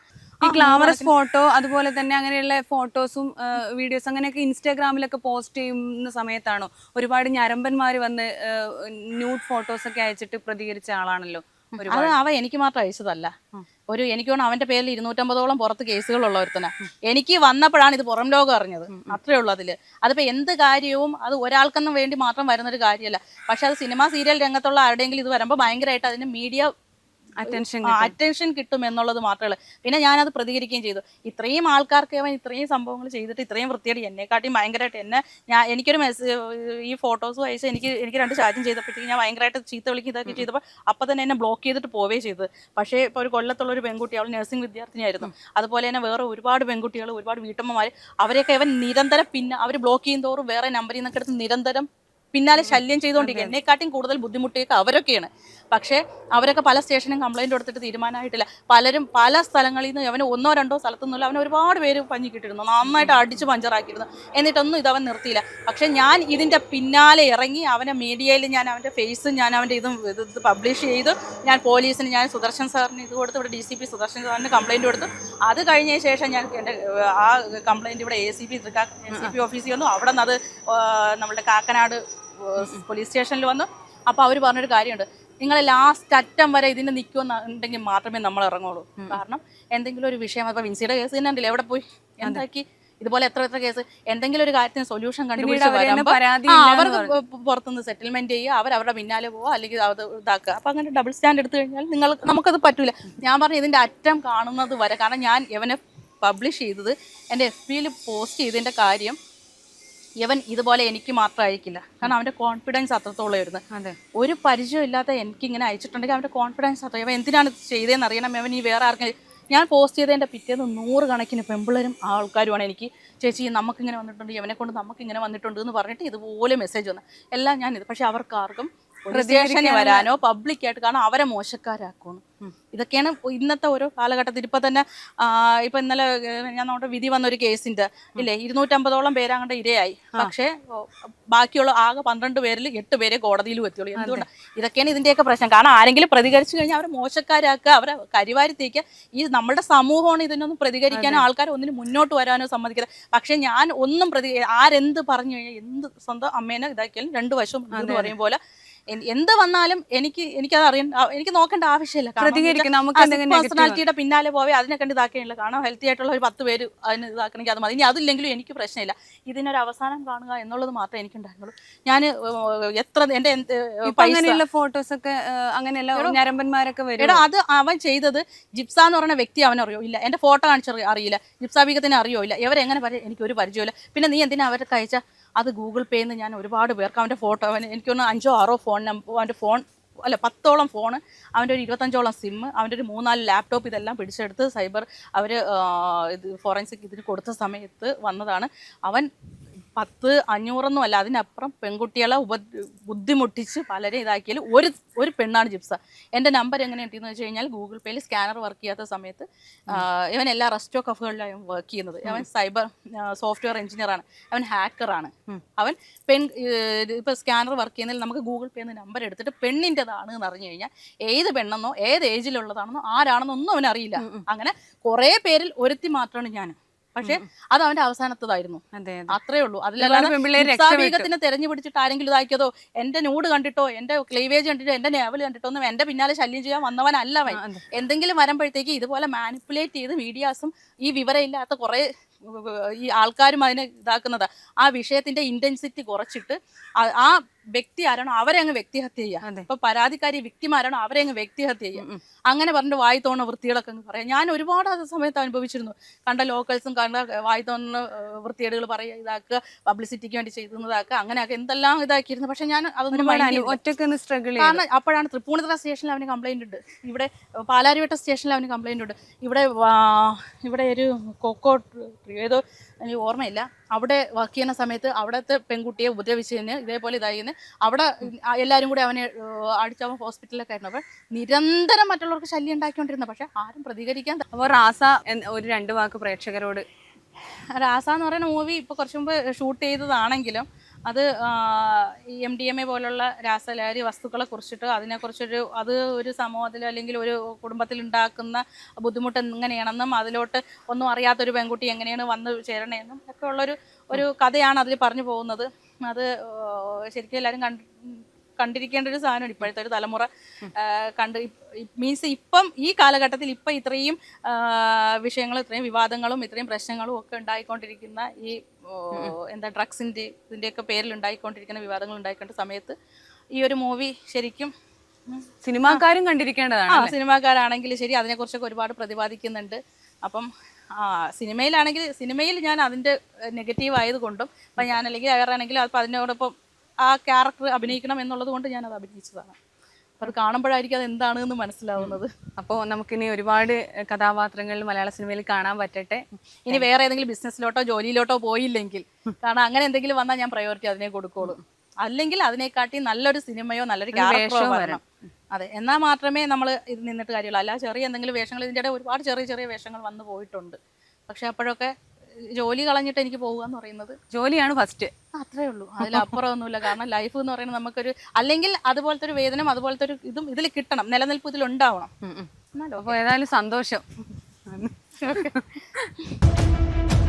Speaker 2: ഈ ഗ്ലാമറസ് ഫോട്ടോ അതുപോലെ തന്നെ അങ്ങനെയുള്ള ഫോട്ടോസും വീഡിയോസ് അങ്ങനെയൊക്കെ ഇൻസ്റ്റാഗ്രാമിലൊക്കെ പോസ്റ്റ് ചെയ്യുന്ന സമയത്താണോ ഒരുപാട് ഞരമ്പന്മാർ വന്ന് ന്യൂഡ് ഫോട്ടോസൊക്കെ അയച്ചിട്ട് പ്രതികരിച്ച ആളാണല്ലോ?
Speaker 1: അത് അവ എനിക്ക് മാത്രം അയച്ചതല്ല. ഒരു എനിക്ക് തോന്നുന്നു അവന്റെ പേരിൽ ഇരുന്നൂറ്റമ്പതോളം പുറത്ത് കേസുകളുള്ള ഒരുത്തന എനിക്ക് വന്നപ്പോഴാണ് ഇത് പുറം ലോകം അറിഞ്ഞത്. അത്രേ ഉള്ളൂ അതിൽ. അതിപ്പോ എന്ത് കാര്യവും അത് ഒരാൾക്കെന്നും വേണ്ടി മാത്രം വരുന്നൊരു കാര്യമല്ല. പക്ഷെ അത് സിനിമ സീരിയൽ രംഗത്തുള്ള ആരുടെയെങ്കിലും ഇത് വരുമ്പോൾ ഭയങ്കരമായിട്ട് അതിന് മീഡിയ
Speaker 2: അറ്റൻഷൻ
Speaker 1: അറ്റൻഷൻ കിട്ടും. എന്നുള്ളത് മാത്രമേ പിന്നെ ഞാനത് പ്രതികരിക്കുകയും ചെയ്തു. ഇത്രയും ആൾക്കാർക്ക് അവൻ ഇത്രയും സംഭവങ്ങൾ ചെയ്തിട്ട് ഇത്രയും വൃത്തിയായിട്ട് എന്നെക്കാട്ടിയും ഭയങ്കരമായിട്ട് എന്നെ ഞാൻ എനിക്കൊരു മെസ്സേജ് ഈ ഫോട്ടോസ് അയച്ച് എനിക്ക് എനിക്ക് രണ്ട് ചാറ്റും ചെയ്തപ്പോഴത്തേക്ക് ഞാൻ ഭയങ്കരമായിട്ട് ചീത്ത വിളിക്കുക ഇതൊക്കെ ചെയ്തപ്പോൾ അപ്പം തന്നെ എന്നെ ബ്ലോക്ക് ചെയ്തിട്ട് പോവേ ചെയ്തത്. പക്ഷേ ഇപ്പോൾ ഒരു കൊല്ലത്തുള്ള ഒരു പെൺകുട്ടി അവൾ നഴ്സിംഗ് വിദ്യാർത്ഥിനിയായിരുന്നു. അതുപോലെ തന്നെ വേറെ ഒരുപാട് പെൺകുട്ടികൾ ഒരുപാട് വീട്ടമ്മമാർ അവരെയൊക്കെ അവൻ നിരന്തരം പിന്നെ അവർ ബ്ലോക്ക് ചെയ്യുന്നതോറും തോറും വേറെ നമ്പറിൽ നിന്നൊക്കെ എടുത്ത് നിരന്തരം പിന്നാലെ ശല്യം ചെയ്തുകൊണ്ടിരിക്കുക എന്നെക്കാട്ടിയും കൂടുതൽ ബുദ്ധിമുട്ടിയൊക്കെ അവരൊക്കെയാണ്. പക്ഷേ അവരൊക്കെ പല സ്റ്റേഷനും കംപ്ലൈന്റ് കൊടുത്തിട്ട് തീരുമാനമായിട്ടില്ല. പലരും പല സ്ഥലങ്ങളിൽ നിന്ന് അവന് ഒന്നോ രണ്ടോ സ്ഥലത്തൊന്നുമില്ല അവന് ഒരുപാട് പേര് പഞ്ഞി കിട്ടിയിരുന്നു നന്നായിട്ട് അടിച്ച് പഞ്ചറാക്കിയിരുന്നു. എന്നിട്ടൊന്നും ഇതവൻ നിർത്തിയില്ല. പക്ഷേ ഞാൻ ഇതിന്റെ പിന്നാലെ ഇറങ്ങി അവനെ മീഡിയയിൽ ഞാൻ അവന്റെ ഫേസും ഞാൻ അവന്റെ ഇതും ഇത് പബ്ലിഷ് ചെയ്ത്. ഞാൻ പോലീസിന് ഞാൻ സുദർശൻ സാറിന് ഇത് കൊടുത്ത്. ഇവിടെ ഡി സി പി സുദർശൻ സാറിന് കംപ്ലൈന്റ് കൊടുത്തു. അത് കഴിഞ്ഞ ശേഷം ഞാൻ എന്റെ ആ കംപ്ലൈന്റ് ഇവിടെ A C P A C P ഓഫീസിൽ വന്നു അവിടെ നിന്ന് അത് നമ്മുടെ കാക്കനാട് പോലീസ് സ്റ്റേഷനിൽ വന്നു. അപ്പോൾ അവർ പറഞ്ഞൊരു കാര്യമുണ്ട്. നിങ്ങൾ ലാസ്റ്റ് അറ്റം വരെ ഇതിന് നിൽക്കുമെന്നുണ്ടെങ്കിൽ മാത്രമേ നമ്മൾ ഇറങ്ങുള്ളൂ. കാരണം എന്തെങ്കിലും ഒരു വിഷയം അപ്പോൾ വിൻസിയുടെ കേസ് തന്നെ ഉണ്ടല്ലോ. എവിടെ പോയി? എന്താക്കി? ഇതുപോലെ എത്ര എത്ര കേസ് എന്തെങ്കിലും ഒരു കാര്യത്തിന് സൊല്യൂഷൻ കണ്ടുപിടിച്ച് അവർക്ക് പുറത്തുനിന്ന് സെറ്റിൽമെന്റ് ചെയ്യുക അവർ അവരുടെ പിന്നാലെ പോവുക അല്ലെങ്കിൽ അത് ഇതാക്കുക. അപ്പൊ അങ്ങനെ ഡബിൾ സ്റ്റാൻഡ് എടുത്തു കഴിഞ്ഞാൽ നിങ്ങൾ നമുക്കത് പറ്റൂല. ഞാൻ പറഞ്ഞു ഇതിന്റെ അറ്റം കാണുന്നത് വരെ കാരണം ഞാൻ ഇവനെ പബ്ലിഷ് ചെയ്തത് എന്റെ എഫ് ബിയിൽ പോസ്റ്റ് ചെയ്തതിന്റെ കാര്യം ഇവൻ ഇതുപോലെ എനിക്ക് മാത്രം അയക്കില്ല. കാരണം അവന്റെ കോൺഫിഡൻസ് അത്രത്തോളം ആയിരുന്നു.
Speaker 2: അതെ.
Speaker 1: ഒരു പരിചയമില്ലാത്ത എനിക്ക് ഇങ്ങനെ അയച്ചിട്ടുണ്ടെങ്കിൽ അവന്റെ കോൺഫിഡൻസ് അത്ര ഇവൻ എന്തിനാണ് ചെയ്തതെന്ന് അറിയണം. ഇവൻ ഈ വേറെ ആർക്കും ഞാൻ പോസ്റ്റ് ചെയ്തതിന്റെ പിറ്റേന്ന് നൂറ് കണക്കിന് പെമ്പിളരും ആൾക്കാരുമാണ് എനിക്ക്. ചേച്ചി നമുക്കിങ്ങനെ വന്നിട്ടുണ്ട്. ഇവനെ കൊണ്ട് നമുക്കിങ്ങനെ വന്നിട്ടുണ്ട് എന്ന് പറഞ്ഞിട്ട് ഇതുപോലെ മെസ്സേജ് വന്നു. എല്ലാം ഞാൻ ഇത് പക്ഷെ അവർക്ക് ആർക്കും സ്റ്റേഷനിൽ വരാനോ പബ്ലിക്കായിട്ട് കാരണം അവരെ മോശക്കാരാക്കുന്നു ഇതൊക്കെയാണ് ഇന്നത്തെ ഓരോ കാലഘട്ടത്തിൽ. ഇപ്പൊ തന്നെ ഇപ്പൊ ഇന്നലെ ഞാൻ നമ്മുടെ വിധി വന്ന ഒരു കേസിന്റെ ഇല്ലേ? ഇരുന്നൂറ്റമ്പതോളം പേര് അങ്ങോട്ട് ഇരയായി. പക്ഷേ ബാക്കിയുള്ള ആകെ പന്ത്രണ്ട് പേരിൽ എട്ട് പേരെ കോടതിയിലും എത്തിയുള്ളൂ. എന്തുകൊണ്ട്? ഇതൊക്കെയാണ് ഇതിന്റെയൊക്കെ പ്രശ്നം. കാരണം ആരെങ്കിലും പ്രതികരിച്ചു കഴിഞ്ഞാൽ അവരെ മോശക്കാരാക്കുക അവരെ കരിവാരിത്തേക്കുക ഈ നമ്മുടെ സമൂഹമാണ് ഇതിനൊന്നും പ്രതികരിക്കാനോ ആൾക്കാർ ഒന്നിനും മുന്നോട്ട് വരാനോ സമ്മതിക്കില്ല. പക്ഷെ ഞാൻ ഒന്നും പ്രതി ആരെന്ത് പറഞ്ഞു കഴിഞ്ഞാൽ എന്ത് സ്വന്തം അമ്മേനെ ഇതാക്കിയാലും രണ്ടു വശം എന്ന് പറയും പോലെ എന്ത് വന്നാലും എനിക്ക് എനിക്കത് അറിയാൻ എനിക്ക് നോക്കേണ്ട ആവശ്യമില്ല. പേഴ്സണാലിറ്റിയുടെ പിന്നാലെ പോവേ അതിനെ കണ്ട് ഇതാക്കാനില്ല കാരണം ഹെൽത്തി ആയിട്ടുള്ള ഒരു പത്ത് പേര് അതിന് ഇതാക്കണമെങ്കിൽ അത് മതി. ഇനി അതില്ലെങ്കിലും എനിക്ക് പ്രശ്നമില്ല. ഇതിനൊരു അവസാനം കാണുക എന്നുള്ളത് മാത്രമേ എനിക്കുണ്ടായിരുന്നുള്ളൂ. ഞാൻ എത്ര എന്റെ
Speaker 2: അങ്ങനെയുള്ള ഫോട്ടോസൊക്കെ അങ്ങനെയുള്ള ഞരമ്പന്മാരൊക്കെ വരും.
Speaker 1: അത് അവൻ ചെയ്തത് ജിപ്സ എന്ന് പറയുന്ന വ്യക്തി അവനറിയോ ഇല്ല. എന്റെ ഫോട്ടോ കാണിച്ചറിയില്ല ജിപ്സ ബീഗത്തിന് അറിയോ? ഇല്ല. ഇവരെങ്ങനെ പറയാം എനിക്ക് ഒരു പരിചയമില്ല പിന്നെ നീ എന്തിനാ അവർക്ക് അയച്ച അത് ഗൂഗിൾ പേയിൽ നിന്ന് ഞാൻ ഒരുപാട് പേർക്ക് അവന്റെ ഫോട്ടോ അവൻ എനിക്കൊന്ന് അഞ്ചോ ആറോ ഫോൺ നമ്പർ അവന്റെ ഫോൺ അല്ല പത്തോളം ഫോൺ അവന്റെ ഒരു ഇരുപത്തഞ്ചോളം സിം അവന്റെ ഒരു മൂന്നാൽ ലാപ്ടോപ്പ് ഇതെല്ലാം പിടിച്ചെടുത്ത് സൈബർ അവർ ഇത് ഫോറൻസിക് ഇതിന് കൊടുത്ത സമയത്ത് വന്നതാണ്. അവൻ പത്ത് അഞ്ഞൂറൊന്നും അല്ല അതിനപ്പുറം പെൺകുട്ടികളെ ഉപ ബുദ്ധിമുട്ടിച്ച് പലരെ ഇതാക്കിയാൽ ഒരു ഒരു പെണ്ണാണ് ജിപ്സ. എന്റെ നമ്പർ എങ്ങനെ കിട്ടിയെന്ന് വെച്ച് കഴിഞ്ഞാൽ ഗൂഗിൾ പേയിൽ സ്കാനർ വർക്ക് ചെയ്യാത്ത സമയത്ത് ഇവൻ എല്ലാ റെസ്റ്റോ കഫുകളിലും വർക്ക് ചെയ്യുന്നത്. അവൻ സൈബർ സോഫ്റ്റ്വെയർ എഞ്ചിനീയറാണ്. അവൻ ഹാക്കറാണ്. അവൻ പെൺ ഇപ്പോൾ സ്കാനർ വർക്ക് ചെയ്യുന്നതിൽ നമുക്ക് ഗൂഗിൾ പേയിൽ നിന്ന് നമ്പർ എടുത്തിട്ട് പെണ്ണിന്റെതാണ് എന്ന് അറിഞ്ഞു കഴിഞ്ഞാൽ ഏത് പെണ്ണെന്നോ ഏത് ഏജിലുള്ളതാണെന്നോ ആരാണെന്നോ ഒന്നും അവനറിയില്ല അങ്ങനെ കുറേ പേരിൽ ഒരുത്തി മാത്രമാണ് ഞാൻ. പക്ഷേ അത് അവന്റെ അവസാനത്തതായിരുന്നു.
Speaker 2: അതെ അതെ.
Speaker 1: അത്രേ ഉള്ളൂ. അതിലല്ലാതെ തെരഞ്ഞു പിടിച്ചിട്ട് ആരെങ്കിലും ഇതാക്കിയതോ എന്റെ നൂട് കണ്ടിട്ടോ? എന്റെ ക്ലീവേജ് കണ്ടിട്ടോ? എന്റെ നേവൽ കണ്ടിട്ടോ? ഒന്നും എന്റെ പിന്നാലെ ശല്യം ചെയ്യാൻ വന്നവനല്ല അവൻ. എന്തെങ്കിലും വരുമ്പോഴത്തേക്ക് ഇതുപോലെ മാനിപ്പുലേറ്റ് ചെയ്ത് മീഡിയാസും ഈ വിവരമില്ലാത്ത കുറെ ഈ ആൾക്കാരും അതിനെ ഇതാക്കുന്നത്. ആ വിഷയത്തിന്റെ ഇന്റൻസിറ്റി കുറച്ചിട്ട് ആ- വ്യക്തി ആരാണോ അവരെ അങ്ങ് വ്യക്തിഹത്യ
Speaker 2: ചെയ്യാം.
Speaker 1: ഇപ്പൊ പരാതിക്കാരി വ്യക്തിമാരാണോ അവരെ അങ്ങ് വ്യക്തിഹത്യ ചെയ്യാം അങ്ങനെ പറഞ്ഞിട്ട് വായി തോന്നുന്ന വൃത്തികളൊക്കെ അങ്ങ് പറയാം. ഞാൻ ഒരുപാട് ആ സമയത്ത് അനുഭവിച്ചിരുന്നു. കണ്ട ലോക്കൽസും കണ്ട വായി തോന്നുന്ന വൃത്തികേടുകൾ പറയുക ഇതാക്കുക പബ്ലിസിറ്റിക്ക് വേണ്ടി ചെയ്തതാക്കുക അങ്ങനെയൊക്കെ എന്തെല്ലാം ഇതാക്കിയിരുന്നു. പക്ഷെ ഞാൻ അതൊന്നും
Speaker 2: ഒറ്റക്കൊന്ന് സ്ട്രഗിൾ
Speaker 1: കാരണം അപ്പോഴാണ് തൃപ്പൂണിത്തുറ സ്റ്റേഷനിൽ അവന് കംപ്ലൈന്റ് ഉണ്ട്. ഇവിടെ പാലാരിവട്ട സ്റ്റേഷനിൽ അവന് കംപ്ലൈന്റ് ഉണ്ട്. ഇവിടെ ഇവിടെ ഒരു കൊക്കോ ഏതോ എനിക്ക് ഓർമ്മയില്ല. അവിടെ വർക്ക് ചെയ്യുന്ന സമയത്ത് അവിടുത്തെ പെൺകുട്ടിയെ ഉപദ്രവിച്ചതിന് ഇതേപോലെ ഇതായിരുന്നു അവിടെ എല്ലാവരും കൂടി അവനെ അടിച്ചവൻ അടിച്ച് ഹോസ്പിറ്റലിലൊക്കെ ആയിരുന്നു. അപ്പോൾ നിരന്തരം മറ്റുള്ളവർക്ക് ശല്യം ഉണ്ടാക്കിക്കൊണ്ടിരുന്ന പക്ഷെ ആരും പ്രതികരിക്കാൻ
Speaker 2: അപ്പോൾ റാസ ഒരു രണ്ട് വാക്ക് പ്രേക്ഷകരോട്.
Speaker 1: റാസ എന്ന് പറയുന്ന മൂവി ഇപ്പോൾ കുറച്ച് മുമ്പ് ഷൂട്ട് ചെയ്തതാണെങ്കിലും അത് എം ഡി എം എ പോലുള്ള രാസലഹരി വസ്തുക്കളെ കുറിച്ചിട്ട് അതിനെക്കുറിച്ചൊരു അത് ഒരു സമൂഹത്തിൽ അല്ലെങ്കിൽ ഒരു കുടുംബത്തിൽ ഉണ്ടാക്കുന്ന ബുദ്ധിമുട്ട് എങ്ങനെയാണെന്നും അതിലോട്ട് ഒന്നും അറിയാത്തൊരു പെൺകുട്ടി എങ്ങനെയാണ് വന്ന് ചേരണേന്നും ഒക്കെ ഉള്ളൊരു ഒരു കഥയാണ് അതിൽ പറഞ്ഞു പോകുന്നത്. അത് ശരിക്കും എല്ലാവരും കണ്ട് കണ്ടിരിക്കേണ്ട ഒരു സാധനമാണ് ഇപ്പോഴത്തെ ഒരു തലമുറ. കണ്ട് മീൻസ് ഇപ്പം ഈ കാലഘട്ടത്തിൽ ഇപ്പം ഇത്രയും വിഷയങ്ങളും ഇത്രയും വിവാദങ്ങളും ഇത്രയും പ്രശ്നങ്ങളും ഒക്കെ ഉണ്ടായിക്കൊണ്ടിരിക്കുന്ന ഈ എന്താ ഡ്രഗ്സിന്റെ ഇതിന്റെയൊക്കെ പേരിൽ ഉണ്ടായിക്കൊണ്ടിരിക്കുന്ന വിവാദങ്ങൾ ഉണ്ടായിക്കൊണ്ട സമയത്ത് ഈ ഒരു മൂവി ശരിക്കും
Speaker 2: സിനിമാക്കാരും കണ്ടിരിക്കേണ്ടതാണ്
Speaker 1: ആ സിനിമാക്കാരാണെങ്കിൽ ശരി അതിനെക്കുറിച്ചൊക്കെ ഒരുപാട് പ്രതിപാദിക്കുന്നുണ്ട്. അപ്പം ആ സിനിമയിലാണെങ്കിൽ സിനിമയിൽ ഞാൻ അതിന്റെ നെഗറ്റീവ് ആയതുകൊണ്ടും അപ്പം ഞാൻ അല്ലെങ്കിൽ ആണെങ്കിൽ അപ്പം അതിനോടൊപ്പം ആ ക്യാരക്ടർ അഭിനയിക്കണം എന്നുള്ളത് കൊണ്ട് ഞാൻ അത് അഭിനയിച്ചതാണ്. അത് കാണുമ്പോഴായിരിക്കും അത് എന്താണെന്ന് മനസ്സിലാവുന്നത്.
Speaker 2: അപ്പോൾ നമുക്കിനി ഒരുപാട് കഥാപാത്രങ്ങൾ മലയാള സിനിമയിൽ കാണാൻ പറ്റട്ടെ.
Speaker 1: ഇനി വേറെ ഏതെങ്കിലും ബിസിനസ്സിലോട്ടോ ജോലിയിലോട്ടോ പോയില്ലെങ്കിൽ കാരണം അങ്ങനെ എന്തെങ്കിലും വന്നാൽ ഞാൻ പ്രയോറിറ്റി അതിനെ കൊടുക്കുള്ളൂ അല്ലെങ്കിൽ അതിനെക്കാട്ടി നല്ലൊരു സിനിമയോ നല്ലൊരു ക്യാരക്ടറോ വരണം. അതെ എന്നാൽ മാത്രമേ നമ്മൾ ഇത് നിന്നിട്ട് കാര്യമുള്ളൂ. അല്ല ചെറിയ എന്തെങ്കിലും വേഷങ്ങൾ ഇതിന്റെ ഇടയിൽ ഒരുപാട് ചെറിയ ചെറിയ വേഷങ്ങൾ വന്നു പോയിട്ടുണ്ട്. പക്ഷെ അപ്പോഴൊക്കെ ജോലി കളഞ്ഞിട്ട് എനിക്ക് പോകുക എന്ന് പറയുന്നത്.
Speaker 2: ജോലിയാണ് ഫസ്റ്റ്
Speaker 1: അത്രേ ഉള്ളൂ. അതിലപ്പുറം ഒന്നുമില്ല കാരണം ലൈഫ് എന്ന് പറയുന്നത് നമുക്കൊരു അല്ലെങ്കിൽ അതുപോലത്തെ ഒരു വേദനം അതുപോലത്തെ ഒരു ഇതും ഇതിൽ കിട്ടണം. നിലനിൽപ്പ് ഇതിൽ ഉണ്ടാവണം. എന്നാലോ?
Speaker 2: ഏതായാലും സന്തോഷം.